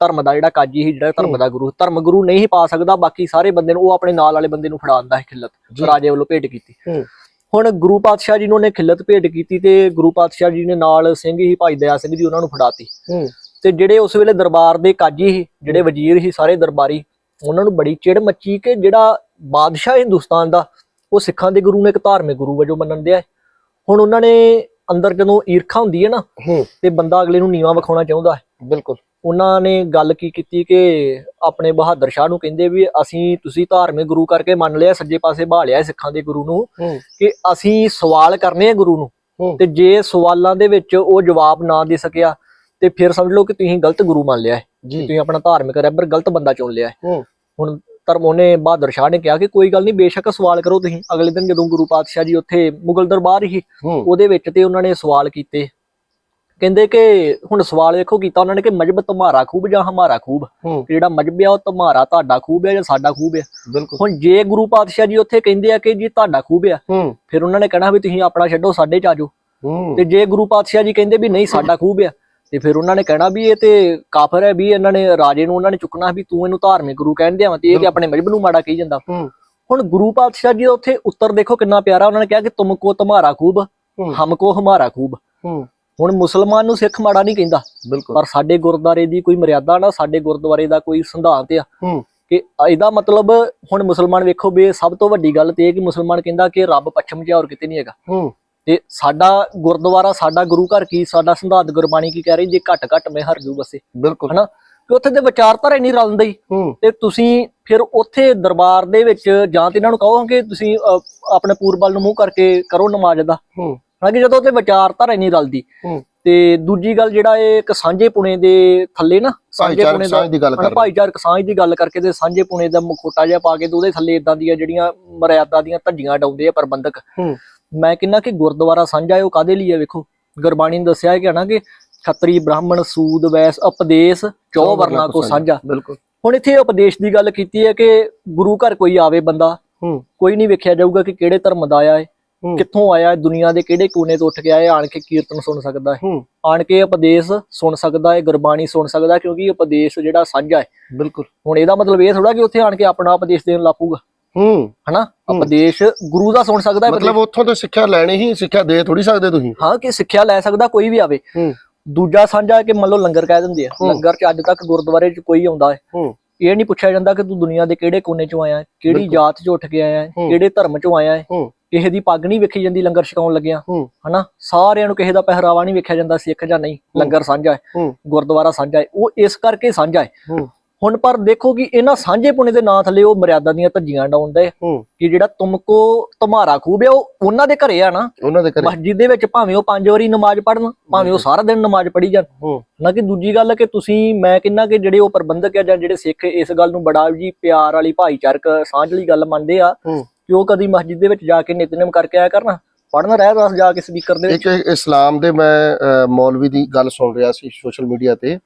B: ਧਰਮ ਦਾ ਜਿਹੜਾ ਕਾਜੀ ਸੀ ਜਿਹੜਾ ਧਰਮ। ਦਾ ਗੁਰੂ ਧਰਮ ਗੁਰੂ ਨਹੀਂ ਸੀ ਪਾ ਸਕਦਾ ਬਾਕੀ ਸਾਰੇ ਬੰਦੇ ਨੂੰ ਉਹ ਆਪਣੇ ਨਾਲ ਵਾਲੇ ਬੰਦੇ ਨੂੰ ਫੜਾ ਦਿੰਦਾ ਹੈ ਖਿੱਲਤ। ਰਾਜੇ ਵੱਲੋਂ ਭੇਟ ਕੀਤੀ। ਹੁਣ ਗੁਰੂ ਪਾਤਸ਼ਾਹ ਜੀ ਨੂੰ ਉਹਨੇ ਖਿੱਲਤ ਭੇਟ ਕੀਤੀ ਤੇ ਗੁਰੂ ਪਾਤਸ਼ਾਹ ਜੀ ਨੇ ਨਾਲ ਸਿੰਘ ਹੀ ਭਾਈ ਦਇਆ ਸਿੰਘ ਜੀ ਉਹਨਾਂ ਨੂੰ ਫੜਾਤੀ ਤੇ ਜਿਹੜੇ ਉਸ ਵੇਲੇ ਦਰਬਾਰ ਦੇ ਕਾਜੀ ਸੀ ਜਿਹੜੇ ਵਜ਼ੀਰ ਸੀ ਸਾਰੇ ਦਰਬਾਰੀ ਉਹਨਾਂ ਨੂੰ ਬੜੀ ਚਿੜ ਮੱਚੀ ਕਿ ਜਿਹੜਾ ਬਾਦਸ਼ਾਹ ਹਿੰਦੁਸਤਾਨ ਦਾ ਉਹ ਸਿੱਖਾਂ ਦੇ ਗੁਰੂ ਨੂੰ ਇੱਕ ਧਾਰਮਿਕ ਗੁਰੂ ਵਜੋਂ ਮੰਨਦੇ ਆ ਹੁਣ ਉਹਨਾਂ ਨੇ ਅੰਦਰ ਜਦੋਂ ਈਰਖਾ ਹੁੰਦੀ ਹੈ ਨਾ ਤੇ ਬੰਦਾ ਅਗਲੇ ਨੂੰ ਨੀਵਾ ਵਿਖਾਉਣਾ ਚਾਹੁੰਦਾ ਹੈ।
A: ਬਿਲਕੁਲ।
B: ਉਹਨਾਂ ਨੇ ਗੱਲ ਕੀ ਕੀਤੀ ਕਿ ਆਪਣੇ ਬਹਾਦਰ ਸ਼ਾਹ ਨੂੰ ਕਹਿੰਦੇ ਵੀ ਅਸੀਂ ਤੁਸੀਂ ਧਾਰਮਿਕ ਗੁਰੂ ਕਰਕੇ ਮੰਨ ਲਿਆ ਸੱਜੇ ਪਾਸੇ ਲਿਆ ਸਿੱਖਾਂ ਦੇ ਗੁਰੂ ਨੂੰ ਕਿ ਅਸੀਂ ਸਵਾਲ ਕਰਨੇ ਆ ਗੁਰੂ ਨੂੰ। ਤੇ ਜੇ ਸਵਾਲਾਂ ਦੇ ਵਿੱਚ ਉਹ ਜਵਾਬ ਨਾ ਦੇ ਸਕਿਆ ਤੇ ਫਿਰ ਸਮਝ ਲਓ ਕਿ ਤੁਸੀਂ ਗਲਤ ਗੁਰੂ ਮੰਨ ਲਿਆ ਹੈ
A: ਜੀ।
B: ਤੁਸੀਂ ਆਪਣਾ ਧਾਰਮਿਕ ਰਹਿਬਰ ਗਲਤ ਬੰਦਾ ਚੁਣ ਲਿਆ ਹੈ। ਹੁਣ ਧਰਮ ਉਹਨੇ ਬਹਾਦਰ ਸ਼ਾਹ ਨੇ ਕਿਹਾ ਕਿ ਕੋਈ ਗੱਲ ਨਹੀਂ ਬੇਸ਼ੱਕ ਸਵਾਲ ਕਰੋ ਤੁਸੀਂ। ਅਗਲੇ ਦਿਨ ਜਦੋਂ ਗੁਰੂ ਪਾਤਸ਼ਾਹ ਜੀ ਉੱਥੇ ਮੁਗਲ ਦਰਬਾਰ ਹੀ। ਉਹਦੇ ਵਿੱਚ ਤੇ ਉਹਨਾਂ ਨੇ ਸਵਾਲ ਕੀਤੇ। ਕਹਿੰਦੇ ਕਿ ਹੁਣ ਸਵਾਲ ਵੇਖੋ ਕੀਤਾ ਉਹਨਾਂ ਨੇ ਕਿ ਮਜਬ ਤੁਹਾਰਾ ਖੂਬ ਜਾਂ ਹਮਾਰਾ ਖੂਬ? ਜਿਹੜਾ ਮਜਬ ਆ ਉਹ ਤੁਹਾਰਾ ਤੁਹਾਡਾ ਖੂਬ ਹੈ ਜਾਂ ਸਾਡਾ ਖੂਬ ਹੈ
A: ਬਿਲਕੁਲ।
B: ਹੁਣ ਜੇ ਗੁਰੂ ਪਾਤਸ਼ਾਹ ਜੀ ਉੱਥੇ ਕਹਿੰਦੇ ਆ ਕਿ ਜੀ ਤੁਹਾਡਾ ਖੂਬ ਆ
A: ਹੂੰ।
B: ਫਿਰ ਉਹਨਾਂ ਨੇ ਕਹਿਣਾ ਵੀ ਤੁਸੀਂ ਆਪਣਾ ਛੱਡੋ ਸਾਡੇ ਚ ਆਜੋ ਤੇ ਜੇ ਗੁਰੂ ਪਾਤਸ਼ਾਹ ਜੀ ਕਹਿੰਦੇ ਵੀ ਨਹੀਂ ਸਾਡਾ ਖੂਬ ਆ ਤੇ ਫਿਰ ਉਹਨਾਂ ਨੇ ਕਹਿਣਾ ਵੀ ਇਹ ਤੇ ਕਾਫਰ ਹੈ ਵੀ ਇਹਨਾਂ ਨੇ ਰਾਜੇ ਨੂੰ ਉਹਨਾਂ ਨੇ ਚੁੱਕਣਾ ਵੀ ਤੂੰ ਇਹਨੂੰ ਧਾਰਮਿਕ ਗੁਰੂ ਕਹਿੰਦੇ ਆ ਤੇ ਇਹ ਤੇ ਆਪਣੇ ਮਜਬ ਨੂੰ ਮਾੜਾ ਕਹੀ ਜਾਂਦਾ। ਹੁਣ ਗੁਰੂ ਪਾਤਸ਼ਾਹ ਜੀ ਦਾ ਉੱਥੇ ਉੱਤਰ ਦੇਖੋ ਕਿੰਨਾ ਪਿਆਰਾ ਉਹਨਾਂ ਨੇ ਕਿਹਾ ਕਿ ਤੁਮਕੋ ਤੁਹਾਰਾ ਖੂਬ
A: ਹੂੰ।
B: ਹਮਕੋ ਹਮਾਰਾ ਖੂਬ। ਹੁਣ ਮੁਸਲਮਾਨ ਨੂੰ ਸਿੱਖ ਮਾੜਾ ਨਹੀਂ ਕਹਿੰਦਾ ਪਰ ਸਾਡੇ ਗੁਰਦਾਰੇ ਦੀ ਕੋਈ ਮਰਿਆਦਾ ਨਾ ਸਾਡੇ ਗੁਰਦੁਆਰੇ ਦਾ ਕੋਈ ਸਿਧਾਂਤ ਆ। ਕਿ ਇਹਦਾ ਮਤਲਬ ਹੁਣ ਮੁਸਲਮਾਨ ਵੇਖੋ ਵੀ ਸਭ ਤੋਂ ਵੱਡੀ ਗੱਲ ਤੇ ਇਹ ਕਿ ਮੁਸਲਮਾਨ ਕਹਿੰਦਾ ਕਿ ਰੱਬ ਪੱਛਮ 'ਚ ਹੋਰ ਕਿਤੇ ਨਹੀਂ ਹੈਗਾ। ਤੇ ਸਾਡਾ ਗੁਰਦੁਆਰਾ ਸਾਡਾ ਗੁਰੂ ਘਰ ਕੀ ਸਾਡਾ ਸਿਧਾਂਤ ਗੁਰਬਾਣੀ ਕੀ ਕਹਿ ਰਹੀ ਜੇ ਘੱਟ ਘੱਟ ਮੈਂ ਹਰ ਜੂ ਬਸੇ।
A: ਬਿਲਕੁਲ।
B: ਹਨਾ? ਕਿ ਉੱਥੇ ਦੇ ਵਿਚਾਰਧਾਰਾ ਨਹੀਂ ਰਲਦੇ ਤੇ ਤੁਸੀਂ ਫਿਰ ਉੱਥੇ ਦਰਬਾਰ ਦੇ ਵਿੱਚ ਜਾਂ ਤੇ ਇਹਨਾਂ ਨੂੰ ਕਹੋ ਕਿ ਤੁਸੀਂ ਆਪਣੇ ਪੂਰਬਲ ਨੂੰ ਮੂੰਹ ਕਰਕੇ ਕਰੋ ਨਮਾਜ਼ ਦਾ।
A: ਹੂੰ।
B: ਕਿ ਜਦੋਂ ਤੇ ਵਿਚਾਰਧਾਰਾ ਨਹੀਂ ਰਲਦੀ। ਤੇ ਦੂਜੀ ਗੱਲ ਜਿਹੜਾ ਇਹ ਇੱਕ ਸਾਂਝੇ ਪੁਣੇ ਦੇ ਥੱਲੇ ਨਾ ਸਾਂਝੇ ਪੁਣੇ ਦਾ ਭਾਈਚਾਰਕ ਸਾਂਝ ਦੀ ਗੱਲ ਕਰਕੇ ਤੇ ਸਾਂਝੇ ਪੁਣੇ ਦਾ ਮੁਖੋਟਾ ਜਿਹਾ ਪਾ ਕੇ ਤੇ ਉਹਦੇ ਥੱਲੇ ਇਦਾਂ ਦੀਆਂ ਜਿਹੜੀਆਂ ਮਰਿਆਦਾ ਦੀਆਂ ਧੱਜੀਆਂ ਡਾਉਂਦੇ ਆ ਪ੍ਰਬੰਧਕ।
A: ਹੂੰ।
B: ਮੈਂ ਕਹਿੰਦਾ ਕਿ ਗੁਰਦੁਆਰਾ ਸਾਂਝਾ ਹੈ ਉਹ ਕਾਦੇ ਲਈ ਹੈ ਵੇਖੋ? ਗੁਰਬਾਣੀ ਨੇ ਦੱਸਿਆ ਹੈ ਕਿ ਹਨਾ ਕਿ ਖੱਤਰੀ ਬ੍ਰਾਹਮਣ ਸੂਦ ਵੈਸ ਉਪਦੇਸ਼ ਚੌ ਵਰਨਾ ਕੋ ਸਾਂਝਾ।
A: ਬਿਲਕੁਲ।
B: ਹੁਣ ਇੱਥੇ ਉਪਦੇਸ਼ ਦੀ ਗੱਲ ਕੀਤੀ ਹੈ ਕਿ ਗੁਰੂ ਘਰ ਕੋਈ ਆਵੇ ਬੰਦਾ ਕੋਈ ਨਹੀਂ ਵੇਖਿਆ ਜਾਊਗਾ ਕਿ ਕਿਹੜੇ ਧਰਮ ਦਾ ਆਇਆ ਹੈ ਕਿੱਥੋਂ ਆਇਆ ਹੈ ਦੁਨੀਆ ਦੇ ਕਿਹੜੇ ਕੋਨੇ ਤੋਂ ਉੱਠ ਕੇ ਆਇਆ ਆਣ ਕੇ ਕੀਰਤਨ ਸੁਣ ਸਕਦਾ ਹੈ। ਆਣ ਕੇ ਉਪਦੇਸ਼ ਸੁਣ ਸਕਦਾ ਹੈ ਗੁਰਬਾਣੀ ਸੁਣ ਸਕਦਾ ਕਿਉਂਕਿ ਉਪਦੇਸ਼ ਜਿਹੜਾ ਸਾਂਝਾ ਹੈ।
A: ਬਿਲਕੁਲ।
B: ਹੁਣ ਇਹਦਾ ਮਤਲਬ ਇਹ ਥੋੜਾ ਕਿ ਉੱਥੇ ਆਣ ਕੇ ਆਪਣਾ ਉਪਦੇਸ਼ ਦੇਣ ਲੱਪੂਗਾ
A: ਹੂੰ।
B: ਹਨਾ? ਉਪਦੇਸ਼ ਗੁਰੂ ਦਾ ਸੁਣ ਸਕਦਾ ਹੈ
A: ਮਤਲਬ ਉੱਥੋਂ ਤੇ ਸਿੱਖਿਆ ਲੈਣੀ ਹੀ ਸਿੱਖਿਆ ਦੇ ਥੋੜੀ ਸਕਦੇ ਤੁਸੀਂ।
B: ਹਾਂ ਕਿ ਸਿੱਖਿਆ ਲੈ ਸਕਦਾ ਕੋਈ ਵੀ ਆਵੇ।
A: ਹੂੰ।
B: ਦੂਜਾ ਸਾਂਝਾ ਕਿ ਮੰਨ ਲਓ ਲੰਗਰ ਕਹਿ ਦਿੰਦੇ ਆ। ਲੰਗਰ 'ਚ ਅੱਜ ਤੱਕ ਗੁਰਦੁਆਰੇ 'ਚ ਕੋਈ ਆਉਂਦਾ ਹੈ।
A: ਹੂੰ।
B: ਇਹ ਨਹੀਂ ਪੁੱਛਿਆ ਜਾਂਦਾ ਕਿ ਤੂੰ ਦੁਨੀਆ ਦੇ ਕਿਹੜੇ ਕੋਨੇ 'ਚੋਂ ਆਇਆ ਕਿਹੜੀ। ਜਾਤ 'ਚੋਂ ਉੱਠ ਕੇ ਆਇਆ। ਕਿਹੜੇ ਧਰਮ 'ਚੋਂ ਆਇਆ ਹੈ। ਕਿਸੇ ਦੀ ਪੱਗ ਨਹੀਂ ਵੇਖੀ ਜਾਂਦੀ ਲੰਗਰ ਛਕਾਉਣ ਲੱਗਿਆ। ਹਨਾ? ਸਾਰਿਆਂ ਨੂੰ ਕਿਸੇ ਦਾ ਪਹਿਰਾਵਾ ਨਹੀਂ ਵੇਖਿਆ ਜਾਂਦਾ ਸਿੱਖ ਜਾਂ ਨਹੀਂ। ਲੰਗਰ ਸਾਂਝਾ ਹੈ। ਗੁਰਦੁਆਰਾ ਸਾਂਝਾ ਹੈ। ਉਹ ਇਸ ਕਰਕੇ ਸਾਂਝਾ ਹੂੰ। ਹੁਣ ਪਰ ਦੇਖੋ ਕਿ ਇਹਨਾਂ ਸਾਂਝੇ ਪੁਣੇ ਦੇ ਨਾਂ ਥੱਲੇ ਉਹ ਮਰਿਆਦਾ ਦੀਆਂ ਧੱਜੀਆਂ ਡਾਉਂਦੇ ਕਿ ਜਿਹੜਾ ਤੁਮਕੋ ਤੁਹਾਰਾ ਖੂਬ ਹੈ ਉਹ ਉਹਨਾਂ ਦੇ ਘਰੇ ਆ ਨਾ।
A: ਉਹਨਾਂ ਦੇ ਘਰੇ।
B: ਮਸਜਿਦ ਦੇ ਵਿੱਚ ਭਾਵੇਂ ਉਹ ਪੰਜ ਵਾਰੀ ਨਮਾਜ਼ ਪੜਨ ਭਾਵੇਂ ਉਹ ਸਾਰਾ ਦਿਨ ਨਮਾਜ਼ ਪੜੀ ਜਾਣ। ਨਾ ਕਿ ਦੂਜੀ ਗੱਲ ਹੈ ਕਿ ਤੁਸੀਂ ਮੈਂ ਕਹਿੰਦਾ ਕਿ ਜਿਹੜੇ ਉਹ ਪ੍ਰਬੰਧਕ ਆ ਜਾਂ ਜਿਹੜੇ ਸਿੱਖ ਇਸ ਗੱਲ ਨੂੰ ਬੜਾ ਜੀ ਪਿਆਰ ਵਾਲੀ ਭਾਈਚਾਰਕ ਸਾਂਝ ਵਾਲੀ ਗੱਲ ਮੰਨਦੇ ਆ ਕਿ ਉਹ ਕਦੀ ਮਸਜਿਦ ਦੇ ਵਿੱਚ ਜਾ ਕੇ ਨਿਤਨੇਮ ਕਰਕੇ ਆਇਆ ਕਰਨਾ। ਪੜਨ ਰਹਿ ਰਸ ਜਾ ਕੇ ਸਪੀਕਰ ਦੇ ਵਿੱਚ।
A: ਇੱਕ ਇਸਲਾਮ ਦੇ ਮੈਂ ਮੌਲਵੀ ਦੀ ਗੱਲ ਸੁਣ ਰਿਹਾ ਸੀ ਸੋਸ਼ਲ ਮੀਡੀਆ ਤੇ।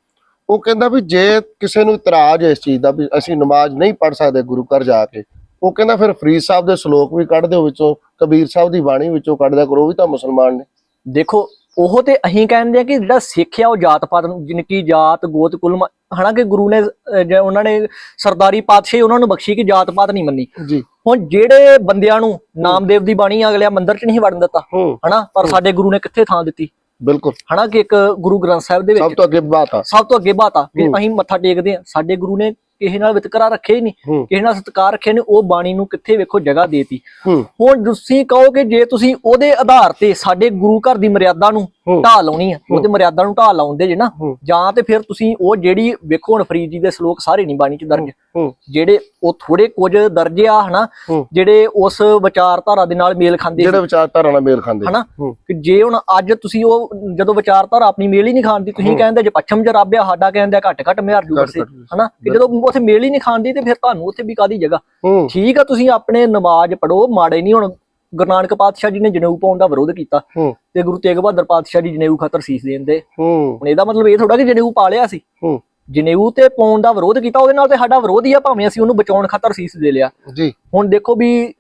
A: ਉਹ ਕਹਿੰਦਾ ਵੀ ਜੇ ਕਿਸੇ ਨੂੰ ਇਤਰਾਜ਼ ਇਸ ਚੀਜ਼ ਦਾ ਵੀ ਅਸੀਂ ਨਮਾਜ਼ ਨਹੀਂ ਪੜ ਸਕਦੇ ਗੁਰੂ ਘਰ ਜਾ ਕੇ ਉਹ ਕਹਿੰਦਾ ਫਿਰ ਫਰੀਦ ਸਾਹਿਬ ਦੇ ਸ਼ਲੋਕ ਵੀ ਕੱਢ ਦਿਓ ਵਿੱਚੋਂ ਕਬੀਰ ਸਾਹਿਬ ਦੀ ਬਾਣੀ ਵਿੱਚੋਂ ਕੱਢ ਦਿਆ ਕਰੋ ਵੀ ਤਾਂ ਮੁਸਲਮਾਨ ਨੇ।
B: ਦੇਖੋ ਉਹ ਤੇ ਅਹੀਂ ਕਹਿੰਦੇ ਆ ਕਿ ਜਿਹੜਾ ਸਿੱਖ ਆ ਉਹ ਜਾਤ ਪਾਤ ਨੂੰ ਜਿਨਕੀ ਜਾਤ ਗੋਤ ਕੁਲ ਮ- ਹਾਲਾਂਕਿ ਗੁਰੂ ਨੇ ਉਹਨਾਂ ਨੇ ਸਰਦਾਰੀ ਪਾਤਸ਼ਾਹੀ ਉਹਨਾਂ ਨੂੰ ਬਖਸ਼ੀ ਕਿ ਜਾਤ ਪਾਤ ਨਹੀਂ ਮੰਨੀ।
A: ਜੀ।
B: ਹੁਣ ਜਿਹੜੇ ਬੰਦਿਆਂ ਨੂੰ ਨਾਮਦੇਵ ਦੀ ਬਾਣੀ ਅਗਲਿਆ ਮੰਦਿਰ 'ਚ ਨਹੀਂ ਵੜਨ ਦਿੱਤਾ ਹਨਾ ਪਰ ਸਾਡੇ ਗੁਰੂ ਨੇ ਕਿੱਥੇ ਥਾਂ ਦਿੱਤੀ?
A: ਬਿਲਕੁਲ।
B: ਹਨਾ ਕਿ ਇੱਕ ਗੁਰੂ ਗ੍ਰੰਥ ਸਾਹਿਬ ਦੇ
A: ਸਭ
B: ਵਿੱਚ
A: ਤੋਂ ਅੱਗੇ ਬਾਤ ਆ।
B: ਸਭ ਤੋਂ ਅੱਗੇ ਬਾਤ ਆ ਕਿ। ਅਸੀਂ ਮੱਥਾ ਟੇਕਦੇ ਆ ਸਾਡੇ ਗੁਰੂ ਨੇ ਕਿਸੇ ਨਾਲ ਵਿਤਕਰਾ ਰੱਖਿਆ ਹੀ ਨਹੀਂ। ਕਿਸੇ ਨਾਲ ਸਤਕਾਰ ਰੱਖਿਆ ਨਹੀਂ। ਉਹ ਬਾਣੀ ਨੂੰ ਕਿੱਥੇ ਵੇਖੋ ਜਗ੍ਹਾ ਦੇਤੀ। ਹੁਣ ਤੁਸੀਂ ਕਹੋ ਕਿ ਜੇ ਤੁਸੀਂ ਉਹਦੇ ਆਧਾਰ ਤੇ ਸਾਡੇ ਗੁਰੂ ਘਰ ਦੀ ਮਰਿਆਦਾ ਨੂੰ। ਢਾਹ ਲਾਉਣੀ ਆ ਉਹਦੇ ਮਰਿਆਦਾ ਨੂੰ ਢਾਹ ਲਾਉਂਦੇ ਜੇ ਨਾ। ਜਾਂ ਤੇ ਫਿਰ ਤੁਸੀਂ ਉਹ ਜਿਹੜੀ ਵੇਖੋ ਹੁਣ ਫਰੀਦ ਜੀ ਦੇ ਸ਼ਲੋਕ ਸਾਰੇ ਨਹੀਂ ਬਾਣੀ ਚ ਦਰਜ। ਜਿਹੜੇ ਉਹ ਥੋੜੇ ਕੁਝ ਦਰਜ ਆ ਹਨਾ। ਜਿਹੜੇ ਉਸ ਵਿਚਾਰਧਾਰਾ ਦੇ ਨਾਲ ਮੇਲ ਖਾਂਦੇ
A: ਜਿਹੜੇ
B: ਸੀ।
A: ਵਿਚਾਰਧਾਰਾ ਨਾਲ ਮੇਲ ਖਾਂਦੇ
B: ਹਨਾ ਕਿ ਜੇ ਹੁਣ ਅੱਜ ਤੁਸੀਂ ਉਹ ਜਦੋਂ ਵਿਚਾਰਧਾਰਾ ਆਪਣੀ ਮੇਲ ਹੀ ਨਹੀਂ ਖਾਂਦੀ ਤੁਸੀਂ। ਕਹਿੰਦੇ ਜੇ ਪੱਛਮ ਚ ਰੱਬ ਆ ਸਾਡਾ ਕਹਿੰਦੇ ਘੱਟ ਘੱਟ ਮਿਹਰ ਜੂ
A: ਘੱਟ।
B: ਹਨਾ ਕਿ ਜਦੋਂ ਉੱਥੇ ਮੇਲ ਹੀ ਨਹੀਂ ਖਾਂਦੀ ਤੇ ਫਿਰ ਤੁਹਾਨੂੰ ਉੱਥੇ ਵੀ ਕਾਦੀ ਜਗ੍ਹਾ? ਠੀਕ ਆ ਤੁਸੀਂ ਆਪਣੇ ਨਮਾਜ਼ ਪੜੋ ਮਾੜੇ ਨਹੀਂ ਹੁਣ ਗੁਰੂ ਨਾਨਕ ਪਾਤਸ਼ਾਹ ਜੀ ਨੇ ਜਨੇਊ ਪਾਉਣ ਦਾ ਵਿਰੋਧ ਕੀਤਾ ਤੇ ਗੁਰੂ ਤੇਗ ਬਹਾਦਰ ਪਾਤਸ਼ਾਹ ਜੀ ਜਨੇਊ ਖਾਤਰ ਸੀਸ ਦੇਂਦੇ
A: ਹੂੰ।
B: ਹੁਣ ਇਹਦਾ ਮਤਲਬ ਇਹ ਥੋੜਾ ਕਿ ਜਨੇਊ ਪਾ ਲਿਆ ਸੀ। ਜਨੇਊ ਤੇ ਪਾਉਣ ਦਾ ਵਿਰੋਧ ਕੀਤਾ ਉਹਦੇ ਨਾਲ ਤੇ ਸਾਡਾ ਵਿਰੋਧ ਹੀ ਆ ਭਾਵੇਂ ਅਸੀਂ ਉਹਨੂੰ ਬਚਾਉਣ ਖਾਤਰ ਸੀਸ ਦੇ ਲਿਆ।
A: ਜੀ।
B: ਹੁਣ ਦੇਖੋ ਵੀ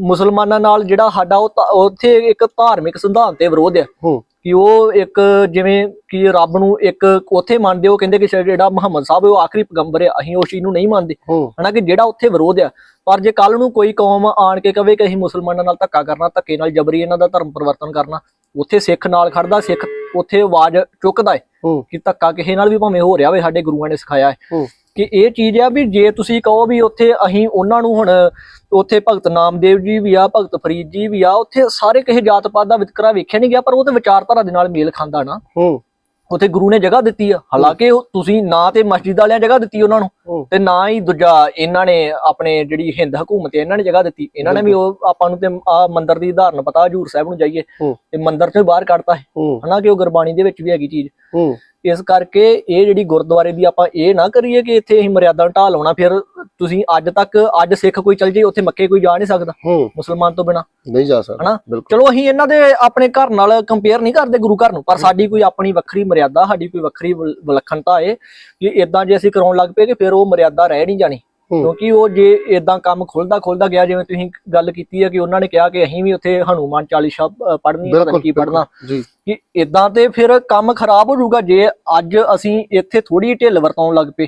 B: ਮੁਸਲਮਾਨਾਂ ਨਾਲ ਜਿਹੜਾ ਸਾਡਾ ਉਹ ਉੱਥੇ ਇੱਕ ਧਾਰਮਿਕ ਸਿਧਾਂਤ ਤੇ ਵਿਰੋਧ ਹੈ
A: ਹੂੰ।
B: ਕਿ ਉਹ ਇੱਕ ਜਿਵੇਂ ਕਿ ਰੱਬ ਨੂੰ ਇੱਕ ਉੱਥੇ ਮੰਨਦੇ ਉਹ ਕਹਿੰਦੇ ਕਿ ਜਿਹੜਾ ਮੁਹੰਮਦ ਸਾਹਿਬ ਹੈ ਉਹ ਆਖਰੀ ਪੈਗੰਬਰ ਹੈ ਅਸੀਂ ਉਸ ਚੀਜ਼ ਨੂੰ ਨਹੀਂ ਮੰਨਦੇ।
A: ਹੂੰ।
B: ਹਨਾ ਕਿ ਜਿਹੜਾ ਉੱਥੇ ਵਿਰੋਧ ਆ। ਪਰ ਜੇ ਕੱਲ ਨੂੰ ਕੋਈ ਕੌਮ ਆਣ ਕੇ ਕਵੇ ਕਿ ਅਸੀਂ ਮੁਸਲਮਾਨਾਂ ਨਾਲ ਧੱਕਾ ਕਰਨਾ ਧੱਕੇ ਨਾਲ ਜਬਰੀ ਇਹਨਾਂ ਦਾ ਧਰਮ ਪਰਿਵਰਤਨ ਕਰਨਾ ਉੱਥੇ ਸਿੱਖ ਨਾਲ ਖੜਦਾ ਸਿੱਖ ਉੱਥੇ ਆਵਾਜ਼ ਚੁੱਕਦਾ ਹੈ। ਕਿ ਧੱਕਾ ਕਿਸੇ ਨਾਲ ਵੀ ਭਾਵੇਂ ਹੋ ਰਿਹਾ ਹੋਵੇ ਸਾਡੇ ਗੁਰੂਆਂ ਨੇ ਸਿਖਾਇਆ ਹੈ
A: ਹੂੰ।
B: ਕਿ ਇਹ ਚੀਜ਼ ਆ ਵੀ ਜੇ ਤੁਸੀਂ ਕਹੋ ਵੀ ਉੱਥੇ ਅਸੀਂ ਉਹਨਾਂ ਨੂੰ ਹੁਣ ਉੱਥੇ ਭਗਤ ਨਾਮਦੇਵ ਜੀ ਵੀ ਆ ਭਗਤ ਫਰੀਦ ਜੀ ਵੀ ਆ ਉੱਥੇ ਸਾਰੇ ਕਿਸੇ ਜਾਤ ਪਾਤ ਦਾ ਵਿਤਕਰਾ ਵੇਖਿਆ ਨਹੀਂ ਗਿਆ ਪਰ ਉਹ ਤੇ ਵਿਚਾਰਧਾਰਾ ਦੇ ਨਾਲ ਮੇਲ ਖਾਂਦਾ ਨਾ।
A: ਹੂੰ।
B: ਉੱਥੇ ਗੁਰੂ ਨੇ ਜਗ੍ਹਾ ਦਿੱਤੀ ਆ। ਹਾਲਾਂਕਿ ਉਹ ਤੁਸੀਂ ਨਾ ਤੇ ਮਸਜਿਦ ਵਾਲਿਆਂ ਜਗ੍ਹਾ ਦਿੱਤੀ ਉਹਨਾਂ ਨੂੰ ਤੇ ਨਾ ਹੀ ਦੂਜਾ ਇਹਨਾਂ ਨੇ ਆਪਣੇ ਜਿਹੜੀ ਹਿੰਦ ਹਕੂਮਤ ਇਹਨਾਂ ਨੇ ਜਗ੍ਹਾ ਦਿੱਤੀ। ਇਹਨਾਂ ਨੇ ਵੀ ਉਹ ਆਪਾਂ ਨੂੰ ਤੇ ਆ ਮੰਦਿਰ ਦੀ ਉਦਾਹਰਨ ਪਤਾ ਹਜੂਰ ਸਾਹਿਬ ਨੂੰ ਜਾਈਏ। ਤੇ ਮੰਦਿਰ ਤੋਂ ਬਾਹਰ ਕੱਢਤਾ ਹੈ। ਹਨਾ ਕਿ ਉਹ ਗੁਰਬਾਣੀ ਦੇ ਵਿੱਚ ਵੀ ਹੈਗੀ ਚੀਜ਼। ਇਸ ਕਰਕੇ ਇਹ ਜਿਹੜੀ ਗੁਰਦੁਆਰੇ ਦੀ ਆਪਾਂ ਇਹ ਨਾ ਕਰੀਏ ਕਿ ਇੱਥੇ ਅਸੀਂ ਮਰਿਆਦਾ ਢਾਹ ਲਾਉਣਾ ਫਿਰ ਤੁਸੀਂ ਅੱਜ ਤੱਕ ਅੱਜ ਸਿੱਖ ਕੋਈ ਚੱਲ ਜੇ ਉੱਥੇ ਮੱਕੇ ਕੋਈ ਜਾ ਨਹੀਂ ਸਕਦਾ
A: ਹੂੰ।
B: ਮੁਸਲਮਾਨ ਤੋਂ ਬਿਨਾ।
A: ਨਹੀਂ ਜਾ ਸਕਦਾ
B: ਹਨਾ? ਚਲੋ ਅਸੀਂ ਇਹਨਾਂ ਦੇ ਆਪਣੇ ਘਰ ਨਾਲ ਕੰਪੇਅਰ ਨਹੀਂ ਕਰਦੇ ਗੁਰੂ ਘਰ ਨੂੰ ਪਰ ਸਾਡੀ ਕੋਈ ਆਪਣੀ ਵੱਖਰੀ ਮਰਿਆਦਾ ਸਾਡੀ ਕੋਈ ਵੱਖਰੀ ਵਿਲ- ਵਿਲੱਖਣਤਾ ਹੈ ਕਿ ਇਦਾਂ ਜੇ ਅਸੀਂ ਕਰਾਉਣ ਲੱਗ ਪਏ ਕਿ ਫਿਰ ਉਹ ਮਰਿਆਦਾ ਰਹਿ ਨਹੀਂ ਜਾਣੀ।
A: ਹੂੰ।
B: ਕਿਉਂਕਿ ਉਹ ਜੇ ਇਦਾਂ ਕੰਮ ਖੁੱਲਦਾ ਖੁੱਲਦਾ ਗਿਆ ਜਿਵੇਂ ਤੁਸੀਂ ਗੱਲ ਕੀਤੀ ਹੈ ਕਿ ਉਹਨਾਂ ਨੇ ਕਿਹਾ ਕਿ ਅਸੀਂ ਵੀ ਉੱਥੇ ਹਨੂਮਾਨ ਚਾਲੀਸਾ ਪੜ੍ਹਨੀ ਨਹੀਂ ਕੀ ਪੜ੍ਹਨਾ।
A: ਜੀ।
B: ਕਿ ਇਦਾਂ ਤੇ ਫਿਰ ਕੰਮ ਖਰਾਬ ਹੋ ਜਾਊਗਾ ਜੇ ਅੱਜ ਅਸੀਂ ਇੱਥੇ ਥੋੜੀ ਢਿੱਲ ਵਰਤਾਉਣ ਲੱਗ ਪਏ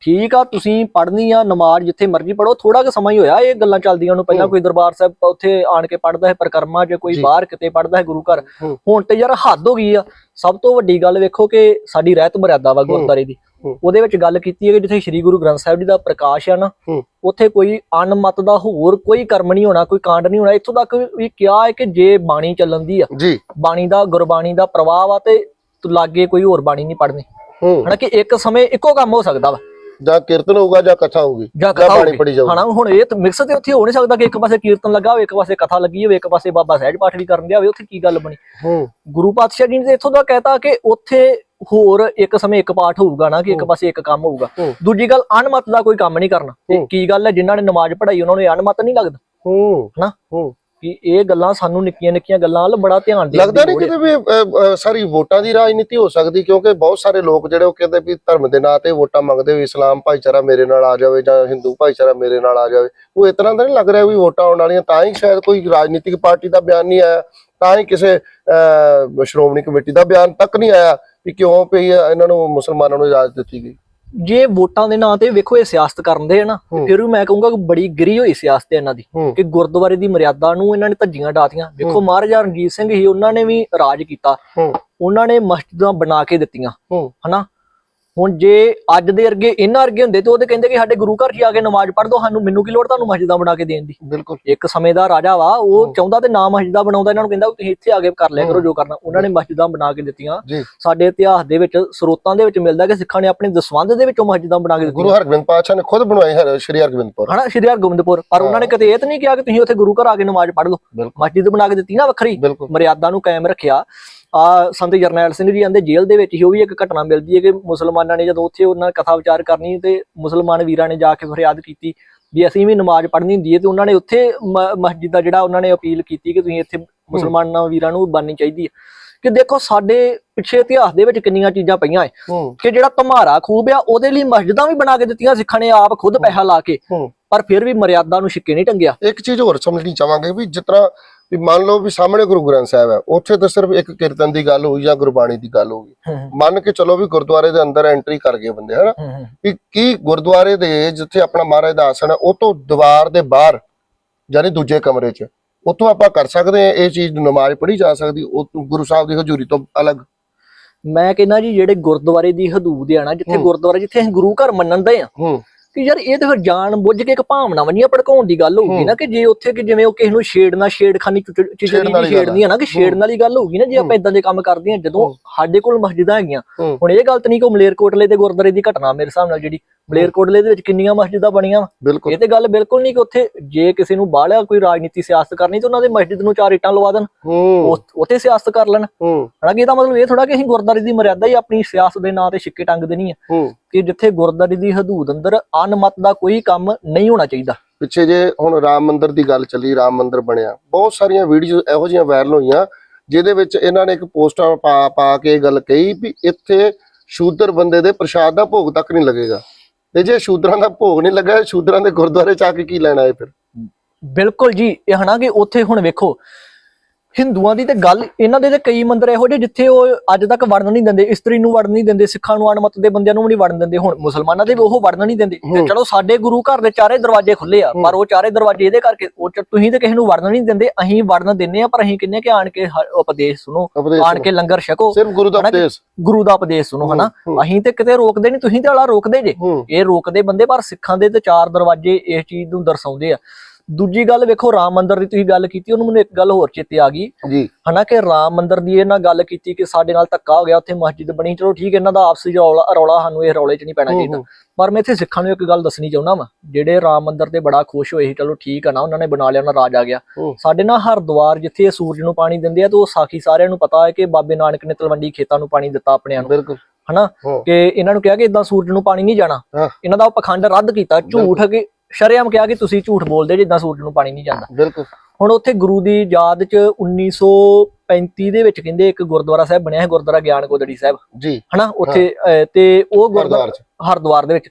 B: ਠੀਕ ਆ ਤੁਸੀਂ ਪੜ੍ਹਨੀ ਆ ਨਮਾਜ਼ ਜਿੱਥੇ ਮਰਜ਼ੀ ਪੜੋ ਥੋੜਾ ਕੁ ਸਮਾਂ ਹੀ ਹੋਇਆ ਇਹ ਗੱਲਾਂ ਚੱਲਦੀਆਂ ਨੂੰ ਪਹਿਲਾਂ। ਕੋਈ ਦਰਬਾਰ ਸਾਹਿਬ ਉੱਥੇ ਆਣ ਕੇ ਪੜਦਾ ਹੈ ਪਰਕਰਮਾ ਜੇ ਕੋਈ। ਬਾਹਰ ਕਿਤੇ ਪੜਦਾ ਹੈ ਗੁਰੂ ਘਰ। ਹੁਣ ਤੇ ਯਾਰ ਹੱਦ ਹੋ ਗਈ ਆ ਸਭ ਤੋਂ ਵੱਡੀ ਗੱਲ ਵੇਖੋ ਕਿ ਸਾਡੀ ਰਹਿਤ ਮਰਿਆਦਾ ਵਾ ਗੁਰਦਾਰੇ ਦੀ। ਉਹਦੇ ਵਿੱਚ ਗੱਲ ਕੀਤੀ ਹੈ ਕਿ ਜਿੱਥੇ ਸ੍ਰੀ ਗੁਰੂ ਗ੍ਰੰਥ ਸਾਹਿਬ ਜੀ ਦਾ ਪ੍ਰਕਾਸ਼ ਆ ਨਾ। ਉੱਥੇ ਕੋਈ ਅਨਮਤ ਦਾ ਹੋਰ ਕੋਈ ਕਰਮ ਨਹੀਂ ਹੋਣਾ ਕੋਈ ਕਾਂਡ ਨਹੀਂ ਹੋਣਾ ਇੱਥੋਂ ਤੱਕ ਵੀ ਕਿਹਾ ਹੈ ਕਿ ਜੇ ਬਾਣੀ ਚੱਲਣ ਦੀ ਆ
A: ਜੀ।
B: ਬਾਣੀ ਦਾ ਗੁਰਬਾਣੀ ਦਾ ਪ੍ਰਵਾਹ ਵਾ ਤੇ ਲਾਗੇ ਕੋਈ ਹੋਰ ਬਾਣੀ ਨਹੀਂ ਪੜਨੀ ਹਨਾ ਕਿ ਇੱਕ ਸਮੇਂ ਇੱਕੋ ਕੰਮ ਹੋ ਸਕਦਾ ਵਾ।
A: ਜਾਂ ਕੀਰਤਨ ਹੋਊਗਾ ਜਾਂ ਕਥਾ ਹੋਊਗੀ
B: ਜਾਂ ਕਥਾ
A: ਬਾਣੀ ਪੜੀ ਜਾਊਗੀ।
B: ਹਨਾ ਹੁਣ ਇਹ ਮਿਕਸ ਤੇ ਉੱਥੇ ਹੋ ਨਹੀਂ ਸਕਦਾ ਕਿ ਇੱਕ ਪਾਸੇ ਕੀਰਤਨ ਲੱਗਾ ਹੋਵੇ ਇੱਕ ਪਾਸੇ ਕਥਾ ਲੱਗੀ ਹੋਵੇ ਇੱਕ ਪਾਸੇ ਬਾਬਾ ਸਹਿਜ ਪਾਠ ਵੀ ਕਰਨ ਦਿਆ ਹੋਵੇ ਉੱਥੇ ਕੀ ਗੱਲ ਬਣੀ?
A: ਹੂੰ।
B: ਗੁਰੂ ਪਾਤਸ਼ਾਹ ਜੀ ਨੇ ਇੱਥੋਂ ਦਾ ਕਹਿਤਾ ਕਿ ਉੱਥੇ ਹੋਰ ਇੱਕ ਸਮੇਂ ਇੱਕ ਪਾਠ ਹੋਊਗਾ ਨਾ ਕਿ ਇੱਕ। ਪਾਸੇ ਇੱਕ ਕੰਮ ਹੋਊਗਾ। ਦੂਜੀ ਗੱਲ ਅਨਮਤ ਦਾ ਕੋਈ ਕੰਮ ਨਹੀਂ ਕਰਨਾ। ਕੀ ਗੱਲ ਹੈ ਜਿਨ੍ਹਾਂ ਨੇ ਨਮਾਜ਼ ਪੜ੍ਹਾਈ ਉਹਨਾਂ ਨੂੰ ਇਹ ਅਨਮਤ ਨਹੀਂ ਲੱਗਦਾ।
A: ਹੂੰ।
B: ਹਨਾ?
A: ਹੂੰ।
B: ਕਿ ਇਹ ਗੱਲਾਂ ਸਾਨੂੰ ਨਿੱਕੀਆਂ ਨਿੱਕੀਆਂ ਗੱਲਾਂ ਵੱਲ ਬੜਾ ਧਿਆਨ ਦੇਣ
A: ਲੱਗਦਾ
B: ਦੀ
A: ਨਹੀਂ। ਕਿਤੇ ਵੀ ਸਾਰੀ ਵੋਟਾਂ ਦੀ ਰਾਜਨੀਤੀ ਹੋ ਸਕਦੀ ਕਿਉਂਕਿ ਬਹੁਤ ਸਾਰੇ ਲੋਕ ਜਿਹੜੇ ਉਹ ਕਹਿੰਦੇ ਵੀ ਧਰਮ ਦੇ ਨਾਂ ਤੇ ਵੋਟਾਂ ਮੰਗਦੇ ਵੀ ਇਸਲਾਮ ਭਾਈਚਾਰਾ ਮੇਰੇ ਨਾਲ ਆ ਜਾਵੇ ਜਾਂ ਹਿੰਦੂ ਭਾਈਚਾਰਾ ਮੇਰੇ ਨਾਲ ਆ ਜਾਵੇ ਉਹ ਇਸ ਤਰ੍ਹਾਂ ਦਾ ਨਹੀਂ ਲੱਗ ਰਿਹਾ ਵੀ ਵੋਟਾਂ ਆਉਣ ਵਾਲੀਆਂ ਤਾਂ ਹੀ ਸ਼ਾਇਦ ਕੋਈ ਰਾਜਨੀਤਿਕ ਪਾਰਟੀ ਦਾ ਬਿਆਨ ਨਹੀਂ ਆਇਆ ਤਾਂ ਹੀ ਕਿਸੇ ਸ਼੍ਰੋਮਣੀ ਕਮੇਟੀ ਦਾ ਬਿਆਨ ਤੱਕ ਨਹੀਂ ਆਇਆ ਵੀ ਕਿਉਂ ਵੀ ਇਹਨਾਂ ਨੂੰ ਮੁਸਲਮਾਨਾਂ ਨੂੰ ਇਜਾਜ਼ਤ ਦਿੱਤੀ ਗਈ
B: ਜੇ ਵੋਟਾਂ ਦੇ ਨਾਂ ਤੇ ਵੇਖੋ ਇਹ ਸਿਆਸਤ ਕਰਨ ਦੇ ਨਾ। ਫਿਰ ਵੀ ਮੈਂ ਕਹੂੰਗਾ ਕਿ ਬੜੀ ਗਿਰੀ ਹੋਈ ਸਿਆਸਤ ਹੈ ਇਹਨਾਂ ਦੀ ਕਿ ਗੁਰਦੁਆਰੇ ਦੀ ਮਰਿਆਦਾ ਨੂੰ ਇਹਨਾਂ ਨੇ ਧੱਜੀਆਂ ਡਾਤੀਆਂ। ਵੇਖੋ। ਮਹਾਰਾਜਾ ਰਣਜੀਤ ਸਿੰਘ ਹੀ ਉਹਨਾਂ ਨੇ ਵੀ ਰਾਜ ਕੀਤਾ। ਉਹਨਾਂ ਨੇ ਮਸਜਿਦਾਂ ਬਣਾ ਕੇ ਦਿੱਤੀਆਂ। ਹਨਾ? ਹੁਣ ਜੇ ਅੱਜ ਦੇ ਅਰਗੇ ਇਹਨਾਂ ਅਰਗੇ ਹੁੰਦੇ ਤੇ ਉਹਦੇ ਕਹਿੰਦੇ ਕਿ ਸਾਡੇ ਗੁਰੂ ਘਰ ਹੀ ਆ ਕੇ ਨਮਾਜ਼ ਪੜ੍ਹ ਦੋ ਸਾਨੂੰ ਮੈਨੂੰ ਕੀ ਲੋੜ ਤੁਹਾਨੂੰ ਮਸਜਿਦਾਂ ਬਣਾ ਕੇ ਦੇਣ ਦੀ?
A: ਬਿਲਕੁਲ।
B: ਇੱਕ ਸਮੇਂ ਦਾ ਰਾਜਾ ਵਾ ਉਹ। ਚਾਹੁੰਦਾ ਤੇ ਨਾ ਮਸਜਿਦਾਂ ਬਣਾਉਂਦਾ ਇਹਨਾਂ ਨੂੰ ਕਹਿੰਦਾ ਤੁਸੀਂ ਇੱਥੇ ਆ ਕੇ ਕਰ ਲਿਆ ਕਰੋ। ਜੋ ਕਰਨਾ। ਉਹਨਾਂ ਨੇ ਮਸਜਿਦਾਂ ਬਣਾ ਕੇ ਦਿੱਤੀਆਂ।
A: ਜੀ।
B: ਸਾਡੇ ਇਤਿਹਾਸ ਦੇ ਵਿੱਚ ਸਰੋਤਾਂ ਦੇ ਵਿੱਚ ਮਿਲਦਾ ਕਿ ਸਿੱਖਾਂ ਨੇ ਆਪਣੇ ਦਸਵੰਧ ਦੇ ਵਿੱਚੋਂ ਮਸਜਿਦਾਂ ਬਣਾ ਕੇ ਦਿੱਤੀਆਂ।
A: ਗੁਰੂ ਹਰਗੋਬਿੰਦ ਪਾਤਸ਼ਾਹ ਨੇ ਖੁਦ ਬਣਵਾਈ ਹੈ ਸ਼੍ਰੀ ਹਰਗੋਬਿੰਦਪੁਰ
B: ਹਨਾ? ਸ਼੍ਰੀ ਹਰਗੋਬਿੰਦਪੁਰ। ਪਰ ਉਹਨਾਂ ਨੇ। ਕਦੇ ਇਹ ਤਾਂ ਨਹੀਂ ਕਿਹਾ ਕਿ ਤੁਸੀਂ ਉੱਥੇ ਗੁਰੂ ਘਰ ਆ ਕੇ ਨਮਾਜ਼ ਪੜ੍ਹ ਲਓ। ਮਸਜਿਦ ਬਣਾ ਕੇ ਦਿੱਤੀ ਨਾ ਵੱਖਰੀ। ਮਰਿਆਦਾ ਨੂੰ ਕਾਇਮ ਰੱਖਿਆ। ਆ ਸੰਤ ਜਰਨੈਲ ਸਿੰਘ ਜੀ ਆਂਦੇ ਜੇਲ੍ਹ ਦੇ ਵਿੱਚ ਹੀ ਉਹ ਵੀ ਇੱਕ ਘਟਨਾ ਮਿਲਦੀ ਹੈ ਕਿ ਮੁਸਲਮਾਨਾਂ ਨੇ ਜਦੋਂ ਉੱਥੇ ਉਹਨਾਂ ਕਥਾ ਵਿਚਾਰ ਕਰਨੀ ਤੇ ਮੁਸਲਮਾਨ ਵੀਰਾਂ ਨੇ ਜਾ ਕੇ ਫਰਿਆਦ ਕੀਤੀ ਵੀ ਅਸੀਂ ਵੀ ਨਮਾਜ਼ ਪੜ੍ਹਨੀ ਹੁੰਦੀ ਹੈ ਤੇ ਉਹਨਾਂ ਨੇ ਉੱਥੇ ਮਸਜਿਦ ਦਾ ਜਿਹੜਾ ਉਹਨਾਂ ਨੇ ਅਪੀਲ ਕੀਤੀ ਕਿ ਤੁਸੀਂ ਇੱਥੇ ਮੁਸਲਮਾਨਾਂ ਵੀਰਾਂ ਨੂੰ ਬਣਨੀ ਚਾਹੀਦੀ ਹੈ। ਕਿ ਦੇਖੋ ਸਾਡੇ ਪਿੱਛੇ ਇਤਿਹਾਸ ਦੇ ਵਿੱਚ ਕਿੰਨੀਆਂ ਚੀਜ਼ਾਂ ਪਈਆਂ ਹੈ
A: ਹੂੰ।
B: ਕਿ ਜਿਹੜਾ ਧਮਾਰਾ ਖੂਬ ਆ ਉਹਦੇ ਲਈ ਮਸਜਿਦਾਂ ਵੀ ਬਣਾ ਕੇ ਦਿੱਤੀਆਂ ਸਿੱਖਾਂ ਨੇ ਆਪ ਖੁਦ ਪੈਸਾ ਲਾ ਕੇ। ਪਰ ਫਿਰ ਵੀ ਮਰਿਆਦਾ ਨੂੰ ਛਿੱਕੇ ਨਹੀਂ ਟੰਗਿਆ।
A: ਇੱਕ ਚੀਜ਼ ਹੋਰ ਸਮਝਣੀ ਚਾਹਾਂਗੇ ਵੀ ਜਿਸ ਤਰ੍ਹਾਂ ਵੀ ਮੰਨ ਲਓ ਵੀ ਸਾਹਮਣੇ ਗੁਰੂ ਗ੍ਰੰਥ ਸਾਹਿਬ ਹੈ ਉੱਥੇ ਤਾਂ ਸਿਰਫ ਇੱਕ ਕੀਰਤਨ ਦੀ ਗੱਲ ਹੋਈ ਜਾਂ ਗੁਰਬਾਣੀ ਦੀ ਗੱਲ ਹੋ ਗਈ। ਮੰਨ ਕੇ ਚਲੋ ਵੀ ਗੁਰਦੁਆਰੇ ਦੇ ਅੰਦਰ ਐਂਟਰੀ ਕਰ ਗਏ ਬੰਦੇ ਹਨਾ? ਵੀ ਕੀ ਗੁਰਦੁਆਰੇ ਦੇ ਜਿੱਥੇ ਆਪਣਾ ਮਹਾਰਾਜ ਦਾ ਆਸਣ ਹੈ ਉਹ ਤੋਂ ਦੀਵਾਰ ਦੇ ਬਾਹਰ ਯਾਨੀ ਦੂਜੇ ਕਮਰੇ 'ਚ ਉੱਥੋਂ ਆਪਾਂ ਕਰ ਸਕਦੇ ਹਾਂ ਇਹ ਚੀਜ਼ ਨਮਾਜ਼ ਪੜ੍ਹੀ ਜਾ ਸਕਦੀ ਉਹ ਗੁਰੂ ਸਾਹਿਬ ਦੀ ਹਜ਼ੂਰੀ ਤੋਂ ਅਲੱਗ।
B: ਮੈਂ ਕਹਿੰਦਾ ਜੀ ਜਿਹੜੇ ਗੁਰਦੁਆਰੇ ਦੀ ਹਦੂਦ ਆ ਨਾ ਜਿੱਥੇ। ਗੁਰਦੁਆਰੇ ਜਿੱਥੇ ਅਸੀਂ ਗੁਰੂ ਘਰ ਮੰਨਣਦੇ ਆ
A: ਹੂੰ।
B: ਕਿ ਯਾਰ ਇਹ ਤਾਂ ਫਿਰ ਜਾਣ ਬੁੱਝ ਕੇ ਇੱਕ ਭਾਵਨਾਵਾਂ ਨਹੀਂ ਭੜਕਾਉਣ ਦੀ ਗੱਲ ਹੋਊਗੀ। ਨਾ ਕਿ ਜੇ ਉੱਥੇ ਕਿ ਜਿਵੇਂ ਉਹ ਕਿਸੇ ਨੂੰ ਛੇੜਨਾ ਛੇੜਖਾਨੀ
A: ਵਾਲੀ
B: ਦੀ ਛੇੜਨੀ ਆ। ਨਾ ਕਿ ਛੇੜਨ ਵਾਲੀ ਗੱਲ ਹੋਊਗੀ ਨਾ ਜੇ ਆਪਾਂ। ਇਦਾਂ ਦੇ ਕੰਮ ਕਰਦੇ ਆ ਜਦੋਂ। ਸਾਡੇ ਕੋਲ ਮਸਜਿਦਾਂ ਹੈਗੀਆਂ। ਹੁਣ ਇਹ ਗੱਲ ਤਾਂ ਨਹੀਂ ਕਿ ਉਹ ਮਲੇਰਕੋਟਲੇ ਦੇ ਗੁਰਦੁਆਰੇ ਦੀ ਘਟਨਾ ਮੇਰੇ ਹਿਸਾਬ ਨਾਲ ਜਿਹੜੀ ਮਲੇਰਕੋਟਲੇ ਦੇ ਵਿੱਚ ਕਿੰਨੀਆਂ ਮਸਜਿਦਾਂ ਬਣੀਆਂ ਇਹ ਤੇ ਗੱਲ ਬਿਲਕੁਲ ਨਹੀਂ ਕਿ ਉੱਥੇ ਜੇ ਕਿਸੇ ਨੂੰ ਬਾਹਲਿਆ ਕੋਈ ਰਾਜਨੀਤੀ ਸਿਆਸਤ ਕਰਨੀ ਤਾਂ ਉਹਨਾਂ ਦੇ ਮਸਜਿਦ ਨੂੰ ਚਾਰ ਇੱਟਾਂ ਲਵਾ ਦੇਣ। ਉੱਥੇ ਸਿਆਸਤ ਕਰ ਲੈਣ।
A: ਹੂੰ।
B: ਹਨਾ ਕਿ ਇਹਦਾ ਮਤਲਬ ਇਹ ਥੋੜਾ ਕਿ ਅਸੀਂ ਗੁਰਦੁਆਰੇ ਦੀ ਮਰਿਆਦਾ ਹੀ ਆਪਣੀ ਸਿਆਸਤ ਦੇ ਨਾਂ ਤੇ ਛਿੱਕੇ ਟੰਗਦੇ ਨਹੀਂ ਆ। ਕਿ ਜਿੱਥੇ ਗੁਰਦਾਰੇ ਦੀ ਹਦੂਦ ਅੰਦਰ ਅਨਮਤ ਦਾ ਕੋਈ ਕੰਮ ਨਹੀਂ ਹੋਣਾ ਚਾਹੀਦਾ।
A: ਪਿੱਛੇ ਜੇ ਹੁਣ ਰਾਮ ਮੰਦਿਰ ਦੀ ਗੱਲ ਚੱਲੀ ਰਾਮ ਮੰਦਿਰ ਬਣਿਆ। ਬਹੁਤ ਸਾਰੀਆਂ ਵੀਡੀਓ ਇਹੋ ਜਿਹੀਆਂ ਵਾਇਰਲ ਹੋਈਆਂ ਜਿਹਦੇ ਵਿੱਚ ਇਹਨਾਂ ਨੇ ਇੱਕ ਪੋਸਟਰ ਪਾ ਪਾ ਕੇ ਇਹ ਗੱਲ ਕਹੀ ਵੀ ਇੱਥੇ ਸ਼ੂਦਰ ਬੰਦੇ ਦੇ ਪ੍ਰਸ਼ਾਦ ਦਾ ਭੋਗ ਤੱਕ ਨਹੀਂ ਲੱਗੇਗਾ। ਤੇ ਜੇ ਸ਼ੂਦਰਾਂ ਦਾ ਭੋਗ ਨਹੀਂ ਲੱਗਾ ਸ਼ੂਦਰਾਂ ਦੇ ਗੁਰਦੁਆਰੇ ਚ ਆ ਕੇ ਕੀ ਲੈਣਾ ਹੈ ਫਿਰ?
B: ਬਿਲਕੁਲ ਜੀ ਇਹ ਹਨਾ ਕਿ ਉੱਥੇ ਹੁਣ ਵੇਖੋ ਹਿੰਦੂਆਂ ਦੀ ਤੇ ਗੱਲ ਇਹਨਾਂ ਦੇ ਤੇ ਕਈ ਮੰਦਰ ਇਹੋ ਜਿਹੇ ਜਿੱਥੇ ਉਹ ਅੱਜ ਤੱਕ ਵੜਨ ਨਹੀਂ ਦਿੰਦੇ ਇਸਤਰੀ ਨੂੰ ਵੜਨ ਨਹੀਂ ਦਿੰਦੇ ਸਿੱਖਾਂ ਨੂੰ ਅਣਮਤ ਦੇ ਬੰਦਿਆਂ ਨੂੰ ਵੀ ਨਹੀਂ ਵੜਨ ਦਿੰਦੇ ਹੁਣ। ਮੁਸਲਮਾਨਾਂ ਦੇ ਵੀ ਉਹ ਵੜਨ ਨਹੀਂ ਦਿੰਦੇ। ਤੇ। ਚਲੋ ਸਾਡੇ ਗੁਰੂ ਘਰ ਦੇ ਚਾਰੇ ਦਰਵਾਜ਼ੇ ਖੁੱਲੇ ਆ ਪਰ ਉਹ ਚਾਰੇ ਦਰਵਾਜ਼ੇ ਇਹਦੇ ਕਰਕੇ ਉਹ ਚ- ਤੁਸੀਂ ਤੇ ਕਿਸੇ ਨੂੰ ਵੜਨ ਨਹੀਂ ਦਿੰਦੇ ਅਸੀਂ ਵੜਨ ਦਿੰਨੇ ਆ ਪਰ ਅਸੀਂ ਕਿੰਨੇ ਕਿ ਆਣ ਕੇ ਉਪਦੇਸ਼ ਸੁਣੋ ਆਣ ਕੇ ਲੰਗਰ ਛਕੋ।
A: ਸਿਰਫ ਗੁਰੂ ਦਾ ਉਪਦੇਸ਼।
B: ਗੁਰੂ ਦਾ ਉਪਦੇਸ਼ ਸੁਣੋ ਹਨਾ। ਅਸੀਂ ਤੇ ਕਿਤੇ ਰੋਕਦੇ ਨਹੀਂ ਤੁਸੀਂ ਤੇ ਵਾਲਾ ਰੋਕਦੇ ਜੇ। ਇਹ ਰੋਕਦੇ ਬੰਦੇ ਪਰ ਸਿੱਖਾਂ ਦੇ ਤੇ ਚਾਰ ਦਰਵਾਜ਼ੇ ਇਸ ਚੀਜ਼ ਨੂੰ ਦਰਸਾਉਂਦੇ ਆ। ਦੂਜੀ ਗੱਲ ਵੇਖੋ ਰਾਮ ਮੰਦਿਰ ਦੀ ਤੁਸੀਂ ਗੱਲ ਕੀਤੀ ਉਹਨੂੰ ਮੈਨੂੰ ਇੱਕ ਗੱਲ ਹੋਰ ਚੇਤੇ ਆ ਗਈ।
A: ਜੀ।
B: ਹਨਾ ਕਿ ਰਾਮ ਮੰਦਿਰ ਦੀ ਇਹਨਾਂ ਗੱਲ ਕੀਤੀ ਕਿ ਸਾਡੇ ਨਾਲ ਧੱਕਾ ਹੋ ਗਿਆ ਉੱਥੇ ਮਸਜਿਦ ਬਣੀ। ਚਲੋ ਠੀਕ ਇਹਨਾਂ ਦਾ ਆਪਸੀ ਰੌਲਾ ਰੌਲਾ ਸਾਨੂੰ ਇਹ ਰੌਲੇ 'ਚ ਨਹੀਂ ਪੈਣਾ ਚਾਹੀਦਾ। ਪਰ ਮੈਂ ਇੱਥੇ ਸਿੱਖਾਂ ਨੂੰ ਇੱਕ ਗੱਲ ਦੱਸਣੀ ਚਾਹੁੰਦਾ ਵਾਂ। ਜਿਹੜੇ ਰਾਮ ਮੰਦਿਰ ਤੇ ਬੜਾ ਖੁਸ਼ ਹੋਏ ਸੀ ਚਲੋ ਠੀਕ ਆ ਨਾ ਉਹਨਾਂ ਨੇ ਬਣਾ ਲਿਆ ਉਹਨਾਂ ਰਾਜ ਆ ਗਿਆ। ਸਾਡੇ ਨਾਲ ਹਰਦੁਆਰ ਜਿੱਥੇ ਸੂਰਜ ਨੂੰ ਪਾਣੀ ਦਿੰਦੇ ਆ ਤੇ ਉਹ ਸਾਖੀ ਸਾਰਿਆਂ ਨੂੰ ਪਤਾ ਹੈ ਕਿ ਬਾਬੇ ਨਾਨਕ ਨੇ ਤਲਵੰਡੀ ਖੇਤਾਂ ਨੂੰ ਪਾਣੀ ਦਿੱਤਾ ਆਪਣਿਆਂ ਨੂੰ।
A: ਬਿਲਕੁਲ।
B: ਹਨਾ। ਕਿ ਇਹਨਾਂ ਨੂੰ ਕਿਹਾ ਕਿ ਇਦਾਂ ਸੂਰਜ ਨੂੰ ਪਾਣੀ ਨਹੀਂ ਜਾਣਾ। ਇਹਨਾਂ ਦਾ ਉਹ ਪਖੰਡ ਰੱਦ ਕੀਤਾ ਝੂਠ ਕਿ ਸ਼ਰੇਆਮ ਕਿਹਾ ਕਿ ਤੁਸੀਂ ਝੂਠ ਬੋਲਦੇ ਜਿੱਦਾਂ ਸੂਰਜ ਨੂੰ ਪਾਣੀ ਨਹੀਂ ਜਾਂਦਾ।
A: ਬਿਲਕੁਲ।
B: ਹੁਣ ਉੱਥੇ ਗੁਰੂ ਦੀ ਯਾਦ 'ਚ 1935 ਦੇ ਵਿੱਚ ਕਹਿੰਦੇ ਇੱਕ ਗੁਰਦੁਆਰਾ ਸਾਹਿਬ ਬਣਿਆ ਹੈ ਗੁਰਦੁਆਰਾ ਗਿਆਨ ਗੋਦੜੀ ਸਾਹਿਬ।
A: ਜੀ।
B: ਹਨਾ? ਉੱਥੇ ਤੇ ਉਹ ਗੁਰਦੁਆਰਾ ਹਰਦੁਆਰ ਦੇ ਵਿੱਚ।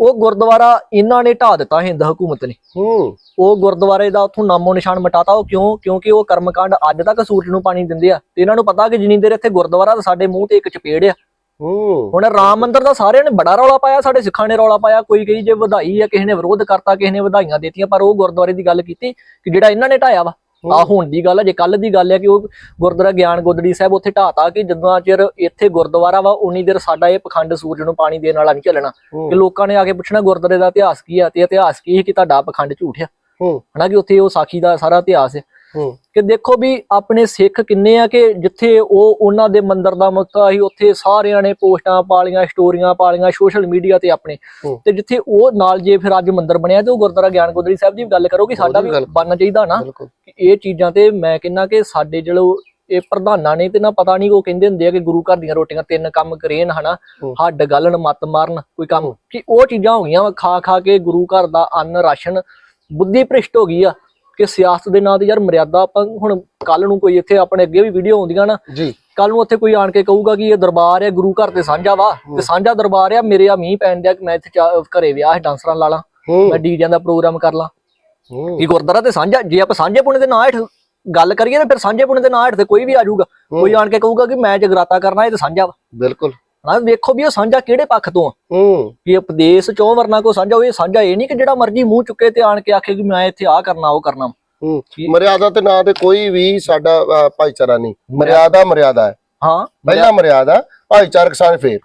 B: ਉਹ ਗੁਰਦੁਆਰਾ ਇਹਨਾਂ ਨੇ ਢਾ ਦਿੱਤਾ ਹਿੰਦ ਹਕੂਮਤ ਨੇ।
A: ਹੂੰ।
B: ਉਹ ਗੁਰਦੁਆਰੇ ਦਾ ਉੱਥੋਂ ਨਾਮੋ ਨਿਸ਼ਾਨ ਮਿਟਾਤਾ ਉਹ ਕਿਉਂ? ਕਿਉਂਕਿ ਉਹ ਕਰਮਕਾਂਡ ਅੱਜ ਤੱਕ ਸੂਰਜ ਨੂੰ ਪਾਣੀ ਦਿੰਦੇ ਆ। ਤੇ ਇਹਨਾਂ ਨੂੰ ਪਤਾ ਕਿ ਜਿੰਨੀ ਦੇਰ ਇੱਥੇ ਗੁਰਦੁਆਰਾ ਤਾਂ ਸਾਡੇ ਮੂੰਹ ਤੇ ਇੱਕ ਚਪੇੜ ਆ।
A: ਹੂੰ।
B: ਹੁਣ ਰਾਮ ਮੰਦਿਰ ਦਾ ਸਾਰਿਆਂ ਨੇ ਬੜਾ ਰੌਲਾ ਪਾਇਆ ਸਾਡੇ ਸਿੱਖਾਂ ਨੇ ਰੌਲਾ ਪਾਇਆ ਕੋਈ ਕਹੀ ਜੇ ਵਧਾਈ ਆ ਕਿਸੇ ਨੇ ਵਿਰੋਧ ਕਰਤਾ ਕਿਸੇ ਨੇ ਵਧਾਈਆਂ ਦਿੱਤੀਆਂ ਪਰ ਉਹ ਗੁਰਦੁਆਰੇ ਦੀ ਗੱਲ ਕੀਤੀ ਕਿ ਜਿਹੜਾ ਇਹਨਾਂ ਨੇ ਢਾਇਆ ਵਾ ਆ ਹੁਣ ਦੀ ਗੱਲ ਆ ਜੇ ਕੱਲ ਦੀ ਗੱਲ ਆ ਕਿ ਉਹ ਗੁਰਦੁਆਰਾ ਗਿਆਨ ਗੋਦੜੀ ਸਾਹਿਬ ਉੱਥੇ ਢਾਤਾ ਕਿ ਜਦੋਂ ਚਿਰ ਇੱਥੇ ਗੁਰਦੁਆਰਾ ਵਾ ਉਨੀ ਦੇਰ ਸਾਡਾ ਇਹ ਪਖੰਡ ਸੂਰਜ ਨੂੰ ਪਾਣੀ ਦੇਣ ਵਾਲਾ ਨਹੀਂ ਚੱਲਣਾ।
A: ਹੂੰ।
B: ਕਿ ਲੋਕਾਂ ਨੇ ਆ ਕੇ ਪੁੱਛਣਾ ਗੁਰਦੁਆਰੇ ਦਾ ਇਤਿਹਾਸ ਕੀ ਆ? ਤੇ ਇਤਿਹਾਸ ਕੀ ਹੈ ਕਿ ਤੁਹਾਡਾ ਪਖੰਡ ਝੂਠ
A: ਹੂੰ।
B: ਹਨਾ ਕਿ ਉੱਥੇ ਉਹ ਸਾਖੀ ਦਾ ਸਾਰਾ ਇਤਿਹਾਸ ਹੈ
A: ਹੂੰ
B: ਕਿ ਦੇਖੋ ਵੀ ਆਪਣੇ ਸਿੱਖ ਕਿੰਨੇ ਆ ਕਿ ਜਿੱਥੇ ਉਹ ਉਹਨਾਂ ਦੇ ਮੰਦਿਰ ਦਾ ਮੁੱਦਾ ਸੀ ਉੱਥੇ ਸਾਰਿਆਂ ਨੇ ਪੋਸਟਾਂ ਪਾਲੀਆਂ ਸਟੋਰੀਆਂ ਪਾਲੀਆਂ ਸੋਸ਼ਲ ਮੀਡੀਆ ਤੇ ਆਪਣੇ। ਤੇ ਜਿੱਥੇ ਉਹ ਨਾਲ ਜੇ ਫਿਰ ਅੱਜ ਮੰਦਿਰ ਬਣਿਆ ਤੇ ਉਹ ਗੁਰਦੁਆਰਾ ਗਿਆਨ ਗੋਦੜੀ ਸਾਹਿਬ ਦੀ ਵੀ ਗੱਲ ਕਰੋ ਕਿ ਸਾਡਾ ਵੀ ਬਣਨਾ ਚਾਹੀਦਾ ਨਾ। ਕਿ ਇਹ ਚੀਜ਼ਾਂ ਤੇ ਮੈਂ ਕਹਿੰਦਾ ਕਿ ਸਾਡੇ ਜਿਹੜੋ ਇਹ ਪ੍ਰਧਾਨਾਂ ਨੇ ਤੇ ਨਾ ਪਤਾ ਨਹੀਂ ਉਹ ਕਹਿੰਦੇ ਹੁੰਦੇ ਆ ਕਿ ਗੁਰੂ ਘਰ ਦੀਆਂ ਰੋਟੀਆਂ ਤਿੰਨ ਕੰਮ ਕਰੇਨ ਹਨਾ। ਹੱਡ ਗਲਣ ਮੱਤ ਮਾਰਨ ਕੋਈ ਕੰਮ। ਕਿ ਉਹ ਚੀਜ਼ਾਂ ਹੋ ਗਈਆਂ ਖਾ ਖਾ ਕੇ ਗੁਰੂ ਘਰ ਦਾ ਅੰਨ ਰਾਸ਼ਨ ਬੁੱਧੀ ਭ੍ਰਿਸ਼ਟ ਹੋ ਗਈ ਆ। ਕਿ ਸਿਆਸਤ ਦੇ ਨਾਂ ਤੇ ਯਾਰ ਮਰਿਆਦਾ ਆਪਾਂ ਹੁਣ ਕੱਲ ਨੂੰ ਕੋਈ ਇੱਥੇ ਆਪਣੇ ਅੱਗੇ ਵੀ ਵੀਡੀਓ ਆਉਂਦੀਆਂ ਨਾ
A: ਜੀ।
B: ਕੱਲ ਨੂੰ ਉੱਥੇ ਕੋਈ ਆਣ ਕੇ ਕਹੂਗਾ ਕਿ ਇਹ ਦਰਬਾਰ ਹੈ ਗੁਰੂ ਘਰ ਤੇ ਸਾਂਝਾ ਵਾ ਤੇ ਸਾਂਝਾ ਦਰਬਾਰ ਆ ਮੇਰੇ ਆ ਮੀਂਹ ਪੈਣ ਡਿਆ ਕਿ ਮੈਂ ਇੱਥੇ ਘਰੇ ਵਿਆਹ ਹੈ ਡਾਂਸਰਾਂ ਲਾ ਲਾਂ ਮੈਂ ਡੀਜਿਆਂ ਦਾ ਪ੍ਰੋਗਰਾਮ ਕਰ ਲਾਂ। ਇਹ ਗੁਰਦੁਆਰਾ ਤੇ ਸਾਂਝਾ ਜੇ ਆਪਾਂ ਸਾਂਝੇ ਪੁਣੇ ਦੇ ਨਾਂ ਹੇਠ ਗੱਲ ਕਰੀਏ ਤਾਂ ਫਿਰ ਸਾਂਝੇ ਪੁਣੇ ਦੇ ਨਾਂ ਹੇਠ ਤੇ ਕੋਈ ਵੀ ਆ ਜਾਊਗਾ। ਕੋਈ ਆਣ ਕੇ ਕਹੂਗਾ ਕਿ ਮੈਂ ਜਗਰਾਤਾ ਕਰਨਾ ਇਹ ਤੇ ਸਾਂਝਾ ਵਾ।
A: ਬਿਲਕੁਲ।
B: ਹਾਂ ਵੇਖੋ ਵੀ ਉਹ ਸਾਂਝਾ ਕਿਹੜੇ ਪੱਖ ਤੋਂ ਆ।
A: ਹੂੰ।
B: ਕਿ ਉਪਦੇਸ਼ ਚੋਂ ਵਰਨਾ ਕੋ ਸਾਂਝਾ ਹੋਏ ਸਾਂਝਾ ਇਹ ਨਹੀਂ ਕਿ ਜਿਹੜਾ ਮਰਜ਼ੀ ਮੂੰਹ ਚੁੱਕੇ ਤੇ ਆਣ ਕੇ ਆਖੇ ਕਿ ਮੈਂ ਇੱਥੇ ਆ ਕਰਨਾ ਉਹ ਕਰਨਾ।
A: ਹੂੰ। ਮਰਿਆਦਾ ਤੇ ਨਾਂ ਤੇ ਕੋਈ ਵੀ ਸਾਡਾ ਭਾਈਚਾਰਾ ਨਹੀਂ। ਮਰਿਆਦਾ ਮਰਿਆਦਾ ਹੈ।
B: ਹਾਂ।
A: ਪਹਿਲਾ ਮਰਿਆਦਾ ਭਾਈਚਾਰਕ ਸਾਂਝ ਫੇਰ।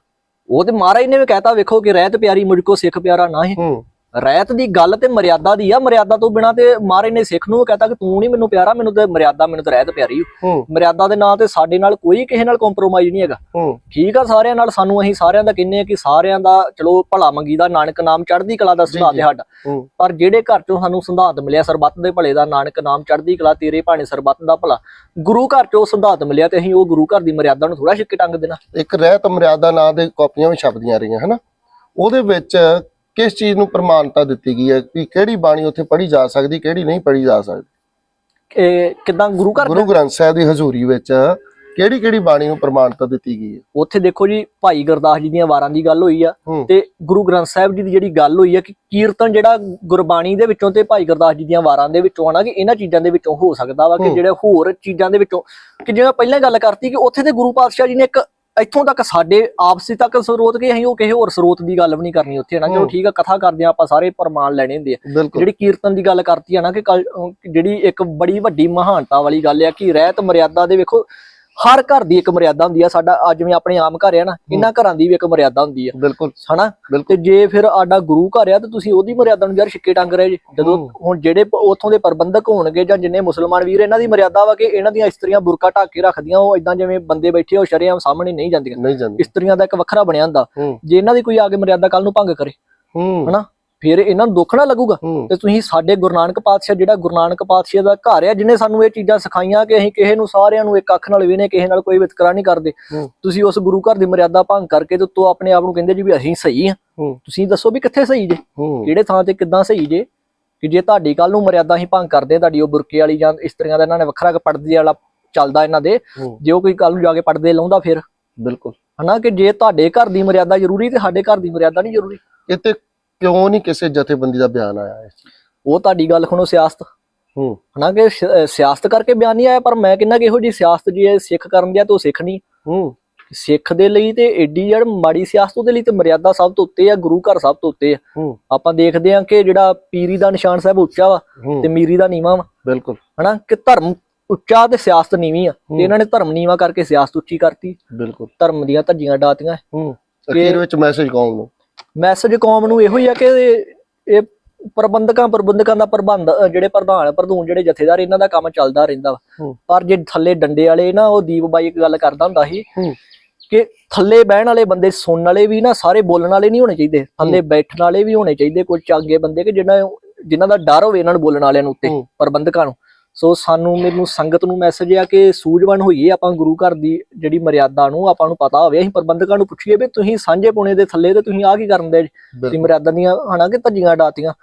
B: ਉਹ ਤੇ ਮਹਾਰਾਜ ਨੇ ਵੀ ਕਹਿਤਾ ਵੇਖੋ ਕਿ ਰਹਿਤ ਪਿਆਰੀ ਮੁਝਕੋ ਸਿੱਖ ਪਿਆਰਾ ਨਾ ਹੈ।
A: ਹੂੰ।
B: ਰਹਿਤ ਦੀ ਗੱਲ ਤੇ ਮਰਿਆਦਾ ਦੀ ਆ। ਮਰਿਆਦਾ ਤੋਂ ਬਿਨਾ ਤੇ ਮਹਾਰਾਜ ਨੇ ਸਿੱਖ ਨੂੰ ਕਹਤਾ ਕਿ ਤੂੰ ਨਹੀਂ ਮੈਨੂੰ ਪਿਆਰਾ ਮੈਨੂੰ ਤੇ ਮਰਿਆਦਾ ਮੈਨੂੰ ਤੇ ਰਹਿਤ ਪਿਆਰੀ ਮਰਿਆਦਾ ਦੇ ਨਾਂ ਤੇ ਸਾਡੇ ਨਾਲ ਕੋਈ ਕਿਸੇ ਨਾਲ ਕੰਪਰੋਮਾਈਜ਼ ਨਹੀਂ ਹੈਗਾ। ਠੀਕ ਆ ਸਾਰਿਆਂ ਨਾਲ ਸਾਨੂੰ ਅਸੀਂ ਸਾਰਿਆਂ ਦਾ ਕਹਿੰਨੇ ਆ ਕਿ ਸਾਰਿਆਂ ਦਾ ਚਲੋ ਭਲਾ ਮੰਗੀਦਾ ਨਾਨਕ ਨਾਮ ਚੜ੍ਹਦੀ ਕਲਾ ਦਾ ਸਿਧਾਂਤ ਸਾਡਾ ਪਰ ਜਿਹੜੇ ਘਰ ਚੋਂ ਸਾਨੂੰ ਸਿਧਾਂਤ ਮਿਲਿਆ ਸਰਬੱਤ ਦੇ ਭਲੇ ਦਾ ਨਾਨਕ ਨਾਮ ਚੜ੍ਹਦੀ ਕਲਾ ਤੇਰੇ ਭਾਣੇ ਸਰਬੱਤ ਦਾ ਭਲਾ ਗੁਰੂ ਘਰ ਚੋਂ ਸਿਧਾਂਤ ਮਿਲਿਆ ਤੇ ਅਸੀਂ ਉਹ ਗੁਰੂ ਘਰ ਦੀ ਮਰਿਆਦਾ ਨੂੰ ਥੋੜਾ ਛਿੱਕੇ ਟੰਗ ਦੇਣਾ।
A: ਇੱਕ ਰਹਿਤ ਮਰਿਆਦਾ ਨਾਂ ਦੇ ਕਾਪੀਆਂ ਵੀ ਛਪਦੀਆਂ ਰਹੀਆਂ ਹਨਾ? ਉਹਦੇ ਵਿੱਚ ਕਿਸ ਚੀਜ਼ ਨੂੰ ਪ੍ਰਮਾਣਤਾ ਦਿੱਤੀ ਗਈ ਹੈ? ਕਿ ਕਿਹੜੀ ਬਾਣੀ ਉੱਥੇ ਪੜ੍ਹੀ ਜਾ ਸਕਦੀ ਕਿਹੜੀ ਨਹੀਂ ਪੜ੍ਹੀ ਜਾ ਸਕਦੀ?
B: ਇਹ ਕਿਦਾਂ ਗੁਰੂ ਘਰ
A: ਗੁਰੂ ਗ੍ਰੰਥ ਸਾਹਿਬ ਦੀ ਹਜ਼ੂਰੀ ਵਿੱਚ ਕਿਹੜੀ ਕਿਹੜੀ ਬਾਣੀ ਨੂੰ ਪ੍ਰਮਾਣਤਾ ਦਿੱਤੀ ਗਈ ਹੈ?
B: ਉੱਥੇ ਦੇਖੋ ਜੀ ਭਾਈ ਗੁਰਦਾਸ ਜੀ ਦੀਆਂ ਵਾਰਾਂ ਦੀ ਗੱਲ ਹੋਈ ਆ ਤੇ ਗੁਰੂ ਗ੍ਰੰਥ ਸਾਹਿਬ ਜੀ ਦੀ ਜਿਹੜੀ ਗੱਲ ਹੋਈ ਆ ਕਿ ਕੀਰਤਨ ਜਿਹੜਾ ਗੁਰਬਾਣੀ ਦੇ ਵਿੱਚੋਂ ਤੇ ਭਾਈ ਗੁਰਦਾਸ ਜੀ ਦੀਆਂ ਵਾਰਾਂ ਦੇ ਵਿੱਚੋਂ ਆਣਾ ਕਿ ਇਹਨਾਂ ਚੀਜ਼ਾਂ ਦੇ ਵਿੱਚੋਂ ਹੋ ਸਕਦਾ ਵਾ ਕਿ। ਜਿਹੜੇ ਹੋਰ ਚੀਜ਼ਾਂ ਦੇ ਵਿੱਚੋਂ ਕਿ ਜਿਵੇਂ ਪਹਿਲਾਂ ਗੱਲ ਕਰਤੀ ਕਿ ਉੱਥੇ ਤੇ ਗੁਰੂ ਪਾਤਸ਼ਾਹ ਜੀ ਨੇ ਇੱਕ ਇੱਥੋਂ ਤੱਕ ਸਾਡੇ ਆਪਸੀ ਤੱਕ ਸਰੋਤ ਕਿ ਅਸੀਂ ਉਹ ਕਿਸੇ ਹੋਰ ਸਰੋਤ ਦੀ ਗੱਲ ਵੀ ਨਹੀਂ ਕਰਨੀ ਉੱਥੇ ਨਾ? ਚਲੋ। ਠੀਕ ਆ ਕਥਾ ਕਰਦੇ ਆ ਆਪਾਂ ਸਾਰੇ ਪ੍ਰਮਾਣ ਲੈਣੇ ਹੁੰਦੇ ਆ। ਜਿਹੜੀ ਕੀਰਤਨ ਦੀ ਗੱਲ ਕਰਤੀ ਆ ਨਾ ਕਿ ਜਿਹੜੀ ਇੱਕ ਬੜੀ ਵੱਡੀ ਮਹਾਨਤਾ ਵਾਲੀ ਗੱਲ ਆ ਕਿ ਰਹਿਤ ਮਰਿਆਦਾ ਦੇ ਵੇਖੋ ਹਰ ਘਰ ਦੀ ਇੱਕ ਮਰਿਆਦਾ ਹੁੰਦੀ ਆ ਸਾਡਾ ਅੱਜ ਜਿਵੇਂ ਆਪਣੇ ਆਮ ਘਰ ਆ ਨਾ ਇਹਨਾਂ ਘਰਾਂ ਦੀ ਵੀ ਇੱਕ ਮਰਿਆਦਾ ਹੁੰਦੀ ਆ।
A: ਬਿਲਕੁਲ
B: ਹਨਾ? ਤੇ ਜੇ ਫਿਰ ਆਡਾ ਗੁਰੂ ਘਰ ਆ ਤੇ ਤੁਸੀਂ ਉਹਦੀ ਮਰਿਆਦਾ ਨੂੰ ਯਾਰ ਛਿੱਕੇ ਟੰਗ ਰਹੇ ਜੀ। ਜਦੋਂ
A: ਹੂੰ।
B: ਹੁਣ ਜਿਹੜੇ ਉੱਥੋਂ ਦੇ ਪ੍ਰਬੰਧਕ ਹੋਣਗੇ ਜਾਂ ਜਿੰਨੇ ਮੁਸਲਮਾਨ ਵੀਰ ਇਹਨਾਂ ਦੀ ਮਰਿਆਦਾ ਵਾ ਕਿ ਇਹਨਾਂ ਦੀਆਂ ਇਸਤਰੀਆਂ ਬੁਰਕਾ ਢੱਕ ਕੇ ਰੱਖਦੀਆਂ ਉਹ ਇਦਾਂ ਜਿਵੇਂ ਬੰਦੇ ਬੈਠੇ ਉਹ ਸ਼ਰੇਆਮ ਸਾਹਮਣੇ ਨਹੀਂ ਜਾਂਦੀਆਂ। ਇਸਤਰੀਆਂ ਦਾ ਇੱਕ ਵੱਖਰਾ ਬਣਿਆ ਹੁੰਦਾ।
A: ਹੂੰ।
B: ਜੇ ਇਹਨਾਂ ਦੀ ਕੋਈ ਆ ਕੇ ਮਰਿਆਦਾ ਕੱਲ ਨੂੰ ਭੰਗ ਕਰੇ।
A: ਹੂੰ।
B: ਹਨਾ? ਫਿਰ ਇਹਨਾਂ ਨੂੰ ਦੁੱਖ ਨਾ ਲੱਗੂਗਾ। ਤੇ ਤੁਸੀਂ ਸਾਡੇ ਗੁਰੂ ਨਾਨਕ ਪਾਤਸ਼ਾਹ ਜਿਹੜਾ ਗੁਰੂ ਨਾਨਕ ਪਾਤਸ਼ਾਹ ਦਾ ਘਰ ਆ ਜਿਹਨੇ ਸਾਨੂੰ ਇਹ ਚੀਜ਼ਾਂ ਸਿਖਾਈਆਂ ਕਿ ਅਸੀਂ ਕਿਸੇ ਨੂੰ ਸਾਰਿਆਂ ਨੂੰ ਇੱਕ ਅੱਖ ਨਾਲ ਵੇਨੇ ਕਿਸੇ ਨਾਲ ਕੋਈ ਵਿਤਕਰਾ ਨਹੀਂ ਕਰਦੇ। ਤੁਸੀਂ ਉਸ ਗੁਰੂ ਘਰ ਦੀ ਮਰਿਆਦਾ ਭੰਗ ਕਰਕੇ ਤੇ ਉੱਤੋਂ ਆਪਣੇ ਆਪ ਨੂੰ ਕਹਿੰਦੇ ਜੀ ਵੀ ਅਸੀਂ ਸਹੀ ਆ।
A: ਹੂੰ।
B: ਤੁਸੀਂ ਦੱਸੋ ਵੀ ਕਿੱਥੇ ਸਹੀ ਜੇ? ਕਿਹੜੇ ਥਾਂ ਤੇ ਕਿੱਦਾਂ ਸਹੀ ਜੇ? ਕਿ ਜੇ ਤੁਹਾਡੀ ਕੱਲ ਨੂੰ ਮਰਿਆਦਾ ਹੀ ਭੰਗ ਕਰਦੇ ਤੁਹਾਡੀ ਉਹ ਬੁਰਕੇ ਵਾਲੀ ਜਾਂ ਇਸਤਰੀਆਂ ਦਾ ਇਹਨਾਂ ਨੇ ਵੱਖਰਾ ਪਰਦੇ ਵਾਲਾ ਚੱਲਦਾ ਇਹਨਾਂ ਦੇ ਜੇ ਉਹ ਕੋਈ ਕੱਲ ਨੂੰ ਜਾ ਕੇ ਪਰਦੇ ਲਾਉਂਦਾ ਫਿਰ।
A: ਬਿਲਕੁਲ।
B: ਹਨਾ ਕਿ ਜੇ ਤੁਹਾਡੇ ਘਰ ਦੀ ਮਰਿਆਦਾ ਜ਼ਰੂਰੀ ਤੇ ਸਾਡੇ ਘਰ ਦੀ ਮਰਿਆਦਾ ਨਹੀਂ ਜ਼ਰੂਰੀ।
A: ਤੇ ਕਿਉਂ ਨਹੀਂ ਕਿਸੇ ਜਥੇਬੰਦੀ ਦਾ ਬਿਆਨ ਆਇਆ ਹੈ
B: ਉਹ ਤੁਹਾਡੀ ਗੱਲ ਖਣੋ ਸਿਆਸਤ।
A: ਹੂੰ।
B: ਹਨਾ ਕਿ ਸ- ਸਿਆਸਤ ਕਰਕੇ ਬਿਆਨ ਨਹੀਂ ਆਇਆ ਪਰ ਮੈਂ ਕਹਿੰਦਾ ਕਿ ਇਹੋ ਜੀ ਸਿਆਸਤ ਜੇ ਇਹ ਸਿੱਖ ਕਰਨ ਦਿਆ ਤਾਂ ਉਹ ਸਿੱਖ ਨਹੀਂ।
A: ਹੂੰ।
B: ਸਿੱਖ ਦੇ ਲਈ ਤੇ ਏਡੀ ਯਾਰ ਮਾੜੀ ਸਿਆਸਤ ਉਹਦੇ ਲਈ ਤੇ ਮਰਿਆਦਾ ਸਭ ਤੋਂ ਉੱਤੇ ਆ ਗੁਰੂ ਘਰ ਸਭ ਤੋਂ ਉੱਤੇ ਆ।
A: ਹੂੰ।
B: ਆਪਾਂ ਦੇਖਦੇ ਹਾਂ ਕਿ ਜਿਹੜਾ ਪੀਰੀ ਦਾ ਨਿਸ਼ਾਨ ਸਾਹਿਬ ਉੱਚਾ ਵਾ
A: ਹੂੰ।
B: ਤੇ ਮੀਰੀ ਦਾ ਨੀਵਾ ਵਾ।
A: ਬਿਲਕੁਲ।
B: ਹਨਾ ਕਿ ਧਰਮ ਉੱਚਾ ਤੇ ਸਿਆਸਤ ਨੀਵੀਂ ਆ। ਤੇ ਇਹਨਾਂ ਨੇ ਧਰਮ ਨੀਵਾ ਕਰਕੇ ਸਿਆਸਤ ਉੱਚੀ ਕਰਤੀ।
A: ਬਿਲਕੁਲ।
B: ਧਰਮ ਦੀਆਂ ਧੱਜੀਆਂ ਡਾਤੀਆਂ।
A: ਹੂੰ। ਅਖੀਰ ਵਿੱਚ ਮੈਸੇਜ ਕੌਮ ਨੂੰ?
B: ਮੈਸੇਜ ਕੌਮ ਨੂੰ ਇਹੋ ਹੀ ਆ ਕਿ ਇਹ- ਪ੍ਰਬੰਧਕਾਂ ਪ੍ਰਬੰਧਕਾਂ ਦਾ ਪ੍ਰਬੰਧ ਜਿਹੜੇ ਪ੍ਰਧਾਨ ਪ੍ਰਧੂਨ ਜਿਹੜੇ ਜਥੇਦਾਰ ਇਹਨਾਂ ਦਾ ਕੰਮ ਚੱਲਦਾ ਰਹਿੰਦਾ ਵਾ। ਪਰ ਜੇ ਥੱਲੇ ਡੰਡੇ ਵਾਲੇ ਨਾ ਉਹ ਦੀਪ ਬਾਈ ਇੱਕ ਗੱਲ ਕਰਦਾ ਹੁੰਦਾ ਸੀ ਕਿ ਥੱਲੇ ਬਹਿਣ ਵਾਲੇ ਬੰਦੇ ਸੁਣਨ ਵਾਲੇ ਵੀ ਨਾ ਸਾਰੇ ਬੋਲਣ ਵਾਲੇ ਨਹੀਂ ਹੋਣੇ ਚਾਹੀਦੇ। ਥੱਲੇ ਬੈਠਣ ਵਾਲੇ ਵੀ ਹੋਣੇ ਚਾਹੀਦੇ ਕੁਝ ਚੰਗੇ ਬੰਦੇ ਕਿ ਜਿਹਨਾਂ ਜਿਨ੍ਹਾਂ ਦਾ ਡਰ ਹੋਵੇ ਇਹਨਾਂ ਨੂੰ ਬੋਲਣ ਵਾਲਿਆਂ ਨੂੰ ਉੱਤੇ। ਪ੍ਰਬੰਧਕਾਂ ਨੂੰ। ਸੋ ਸਾਨੂੰ ਮੈਨੂੰ ਸੰਗਤ ਨੂੰ ਮੈਸੇਜ ਆ ਕਿ ਸੂਝਵਾਨ ਹੋਈਏ ਆਪਾਂ ਗੁਰੂ ਘਰ ਦੀ ਜਿਹੜੀ ਮਰਿਆਦਾ ਨੂੰ ਆਪਾਂ ਨੂੰ ਪਤਾ ਹੋਵੇ ਅਸੀਂ ਪ੍ਰਬੰਧਕਾਂ ਨੂੰ ਪੁੱਛੀਏ ਵੀ ਤੁਸੀਂ ਸਾਂਝੇ ਪੁਣੇ ਦੇ ਥੱਲੇ ਤੇ ਤੁਸੀਂ ਆ ਕੀ ਕਰਨ ਦੇ? ਤੁਸੀਂ ਮਰਿਆਦਾ ਦੀਆਂ ਹਨਾ ਕਿ ਧੱਜੀਆਂ ਡਾਤੀਆਂ?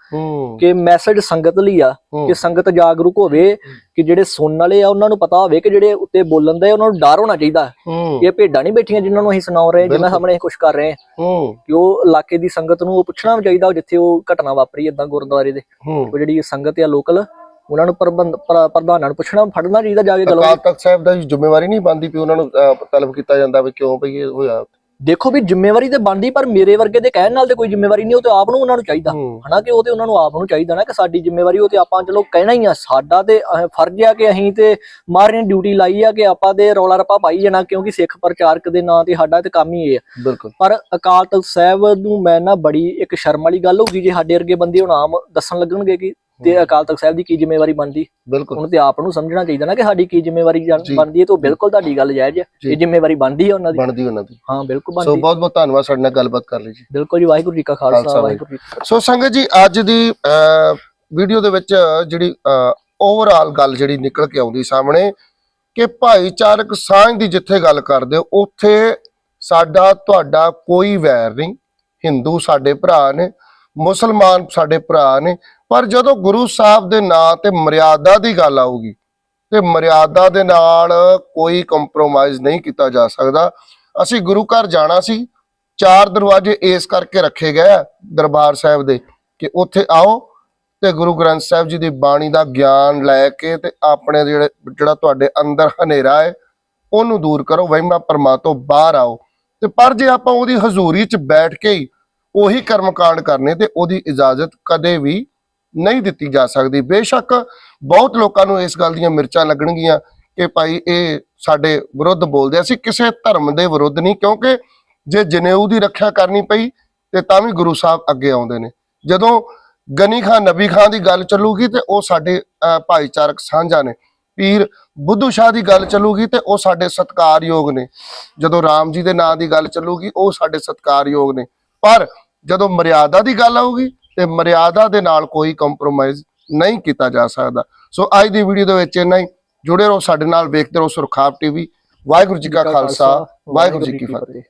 B: ਕਿ ਮੈਸੇਜ ਸੰਗਤ ਲਈ ਆ। ਕਿ ਸੰਗਤ ਜਾਗਰੂਕ ਹੋਵੇ ਕਿ ਜਿਹੜੇ ਸੁਣਨ ਵਾਲੇ ਆ ਉਹਨਾਂ ਨੂੰ ਪਤਾ ਹੋਵੇ ਕਿ ਜਿਹੜੇ ਉੱਤੇ ਬੋਲਣ ਦੇ ਉਹਨਾਂ ਨੂੰ ਡਰ ਹੋਣਾ ਚਾਹੀਦਾ। ਇਹ ਭੇਡਾਂ ਨਹੀਂ ਬੈਠੀਆਂ ਜਿਨ੍ਹਾਂ ਨੂੰ ਅਸੀਂ ਸੁਣਾ ਰਹੇ ਜਿਨ੍ਹਾਂ। ਸਾਹਮਣੇ ਕੁਝ ਕਰ ਰਹੇ ਕਿ ਉਹ ਇਲਾਕੇ ਦੀ ਸੰਗਤ ਨੂੰ ਉਹ ਪੁੱਛਣਾ ਚਾਹੀਦਾ ਜਿੱਥੇ ਉਹ ਘਟਨਾ ਵਾਪਰੀ ਇਦਾਂ ਗੁਰਦੁਆਰੇ ਦੇ। ਉਹ ਜਿਹੜੀ ਸੰਗਤ ਆ ਲੋਕਲ ਉਹਨਾਂ ਨੂੰ ਪ੍ਰਬੰਧ ਪ੍ਰ- ਪ੍ਰਧਾਨਾਂ ਨੂੰ ਪੁੱਛਣਾ ਫੜਨਾ ਚਾਹੀਦਾ ਜਾ ਕੇ ਗਲੋਂ
A: ਅਕਾਲ ਤਖਤ ਸਾਹਿਬ ਦਾ ਜ਼ਿੰਮੇਵਾਰੀ ਨਹੀਂ ਬੰਦੀ ਵੀ ਉਹਨਾਂ ਨੂੰ ਅਹ, ਤਲਬ ਕੀਤਾ ਜਾਂਦਾ ਵੀ ਕਿਉਂ ਭਈ ਇਹ ਹੋਇਆ।
B: ਦੇਖੋ ਵੀ ਜ਼ਿੰਮੇਵਾਰੀ ਤੇ ਬਣਦੀ ਪਰ ਮੇਰੇ ਵਰਗੇ ਦੇ ਕਹਿਣ ਨਾਲ ਤੇ ਕੋਈ ਜ਼ਿੰਮੇਵਾਰੀ ਨਹੀਂ ਉਹ ਤੇ ਆਪ ਨੂੰ ਉਹਨਾਂ ਨੂੰ ਚਾਹੀਦਾ।
A: ਹੂੰ।
B: ਹਨਾ ਕਿ ਉਹ ਤੇ ਉਹਨਾਂ ਨੂੰ ਆਪ ਨੂੰ ਚਾਹੀਦਾ ਨਾ ਕਿ ਸਾਡੀ ਜ਼ਿੰਮੇਵਾਰੀ ਉਹ ਤੇ ਆਪਾਂ ਚਲੋ ਕਹਿਣਾ ਹੀ ਆ ਸਾਡਾ ਤੇ ਅਹ ਫਰਜ਼ ਆ ਕਿ ਅਸੀਂ ਤੇ ਮਾਰਨ ਡਿਊਟੀ ਲਾਈ ਆ ਕਿ ਆਪਾਂ ਤੇ ਰੌਲਾ ਰੱਪਾ ਪਾਈ ਜਾਣਾ ਕਿਉਂਕਿ ਸਿੱਖ ਪ੍ਰਚਾਰਕ ਦੇ ਨਾਂ ਤੇ ਸਾਡਾ ਤੇ ਕੰਮ ਹੀ ਇਹ ਆ।
A: ਬਿਲਕੁਲ।
B: ਪਰ ਅਕਾਲ ਤਖਤ ਸਾਹਿਬ ਨੂੰ ਮੈਂ ਨਾ ਬੜੀ ਇੱਕ ਸ਼ਰਮ ਵਾਲੀ ਗੱਲ ਹੋਊਗੀ ਜੇ ਸਾਡੇ ਵਰਗੇ ਬੰਦੇ ਹੁਣ ਆਮ ਦੱਸਣ ਲੱਗਣਗੇ ਕਿ ਤੇ ਅਕਾਲ ਤਖਤ ਸਾਹਿਬ ਦੀ ਕੀ ਜ਼ਿੰਮੇਵਾਰੀ ਬਣਦੀ?
A: ਬਿਲਕੁਲ।
B: ਉਹਨੂੰ ਤੇ ਆਪ ਨੂੰ ਸਮਝਣਾ ਚਾਹੀਦਾ ਨਾ ਕਿ ਸਾਡੀ ਕੀ ਜ਼ਿੰਮੇਵਾਰੀ ਜਾਣ-
A: ਜੀ।
B: ਬਣਦੀ ਹੈ ਤੇ ਉਹ ਬਿਲਕੁਲ ਤੁਹਾਡੀ ਗੱਲ ਜਾਇਜ਼ ਹੈ।
A: ਜੀ।
B: ਇਹ ਜ਼ਿੰਮੇਵਾਰੀ ਬਣਦੀ ਹੈ ਉਹਨਾਂ ਦੀ?
A: ਬਣਦੀ ਉਹਨਾਂ ਦੀ।
B: ਹਾਂ ਬਿਲਕੁਲ
A: ਸੋ
B: ਬਣਦੀ
A: ਬਹੁਤ ਬਹੁਤ ਧੰਨਵਾਦ ਸਾਡੇ ਨਾਲ ਗੱਲਬਾਤ ਕਰ ਲਈ ਜੀ।
B: ਬਿਲਕੁਲ ਜੀ ਵਾਹਿਗੁਰੂ ਜੀ ਕਾ
A: ਖਾਲਸਾ,
B: ਖਾਲਸਾ ਵਾਹਿਗੁਰੂ। ਜੀ ਕੀ ਫਤਿਹ।
A: ਸੋ ਸੰਗਤ ਜੀ ਅੱਜ ਦੀ ਵੀਡੀਓ ਦੇ ਵਿੱਚ ਜਿਹੜੀ ਓਵਰਆਲ ਗੱਲ ਜਿਹੜੀ ਨਿਕਲ ਕੇ ਆਉਂਦੀ ਸਾਹਮਣੇ ਕਿ ਭਾਈਚਾਰਕ ਸਾਂਝ ਦੀ ਜਿੱਥੇ ਗੱਲ ਕਰਦੇ ਹੋ ਉੱਥੇ ਸਾਡਾ ਤੁਹਾਡਾ ਕੋਈ ਵੈਰ ਨਹੀਂ। ਹਿੰਦੂ ਸਾਡੇ ਭਰਾ ਨੇ ਮੁਸਲਮਾਨ ਸਾਡੇ ਭਰਾ ਨੇ ਪਰ ਜਦੋਂ ਗੁਰੂ ਸਾਹਿਬ ਦੇ ਨਾਂ ਤੇ ਮਰਿਆਦਾ ਦੀ ਗੱਲ ਆਊਗੀ ਤੇ ਮਰਿਆਦਾ ਦੇ ਨਾਲ ਕੋਈ ਕੰਪਰੋਮਾਈਜ਼ ਨਹੀਂ ਕੀਤਾ ਜਾ ਸਕਦਾ। ਅਸੀਂ ਗੁਰੂ ਘਰ ਜਾਣਾ ਸੀ, ਚਾਰ ਦਰਵਾਜ਼ੇ ਇਸ ਕਰਕੇ ਰੱਖੇ ਗਏ ਦਰਬਾਰ ਸਾਹਿਬ ਦੇ ਕਿ ਉੱਥੇ ਆਓ ਤੇ ਗੁਰੂ ਗ੍ਰੰਥ ਸਾਹਿਬ ਜੀ ਦੀ ਬਾਣੀ ਦਾ ਗਿਆਨ ਲੈ ਕੇ ਤੇ ਆਪਣੇ ਜਿਹੜੇ, ਜਿਹੜਾ ਤੁਹਾਡੇ ਅੰਦਰ ਹਨੇਰਾ ਹੈ, ਉਹਨੂੰ ਦੂਰ ਕਰੋ, ਵਹਿਮਾਂ ਪਰਮਾ ਤੋਂ ਬਾਹਰ ਆਓ। ਤੇ ਪਰ ਜੇ ਆਪਾਂ ਉਹਦੀ ਹਜ਼ੂਰੀ 'ਚ ਬੈਠ ਕੇ ਹੀ ਉਹੀ ਕਰਮਕਾਂਡ ਕਰਨੇ ਤੇ ਉਹਦੀ ਇਜਾਜ਼ਤ ਕਦੇ ਵੀ ਨਹੀਂ ਦਿੱਤੀ ਜਾ ਸਕਦੀ। ਬੇਸ਼ੱਕ ਬਹੁਤ ਲੋਕਾਂ ਨੂੰ ਇਸ ਗੱਲ ਦੀਆਂ ਮਿਰਚਾਂ ਲੱਗਣਗੀਆਂ ਕਿ ਭਾਈ ਇਹ ਸਾਡੇ ਵਿਰੁੱਧ ਬੋਲਦੇ ਅਸੀਂ ਕਿਸੇ ਧਰਮ ਦੇ ਵਿਰੁੱਧ ਨਹੀਂ ਕਿਉਂਕਿ ਜੇ ਜਨੇਊ ਦੀ ਰੱਖਿਆ ਕਰਨੀ ਪਈ ਤੇ ਤਾਂ ਵੀ ਗੁਰੂ ਸਾਹਿਬ ਅੱਗੇ ਆਉਂਦੇ ਨੇ। ਜਦੋਂ ਗਨੀ ਖਾਨ ਨਬੀ ਖਾਨ ਦੀ ਗੱਲ ਚੱਲੂਗੀ ਤੇ ਉਹ ਸਾਡੇ ਅਹ, ਭਾਈਚਾਰਕ ਸਾਂਝਾ ਨੇ। ਪੀਰ ਬੁੱਧੂ ਸ਼ਾਹ ਦੀ ਗੱਲ ਚੱਲੂਗੀ ਤੇ ਉਹ ਸਾਡੇ ਸਤਿਕਾਰਯੋਗ ਨੇ। ਜਦੋਂ ਰਾਮ ਜੀ ਦੇ ਨਾਂ ਦੀ ਗੱਲ ਚੱਲੂਗੀ ਉਹ ਸਾਡੇ ਸਤਿਕਾਰਯੋਗ ਨੇ। ਪਰ ਜਦੋਂ ਮਰਿਆਦਾ ਦੀ ਗੱਲ ਆਊਗੀ ਤੇ ਮਰਿਆਦਾ ਦੇ ਨਾਲ ਕੋਈ ਕੰਪਰੋਮਾਈਜ਼ ਨਹੀਂ ਕੀਤਾ ਜਾ ਸਕਦਾ। ਸੋ ਅੱਜ ਦੀ ਵੀਡੀਓ ਦੇ ਵਿੱਚ ਇੰਨਾ ਹੀ। ਜੁੜੇ ਰਹੋ ਸਾਡੇ ਨਾਲ ਵੇਖਦੇ ਰਹੋ ਸੁਰਖਾਬ ਟੀਵੀ ਵਾਹਿਗੁਰੂ ਜੀ ਕਾ ਖਾਲਸਾ ਵਾਹਿਗੁਰੂ ਜੀ ਕੀ ਫਤਿਹ।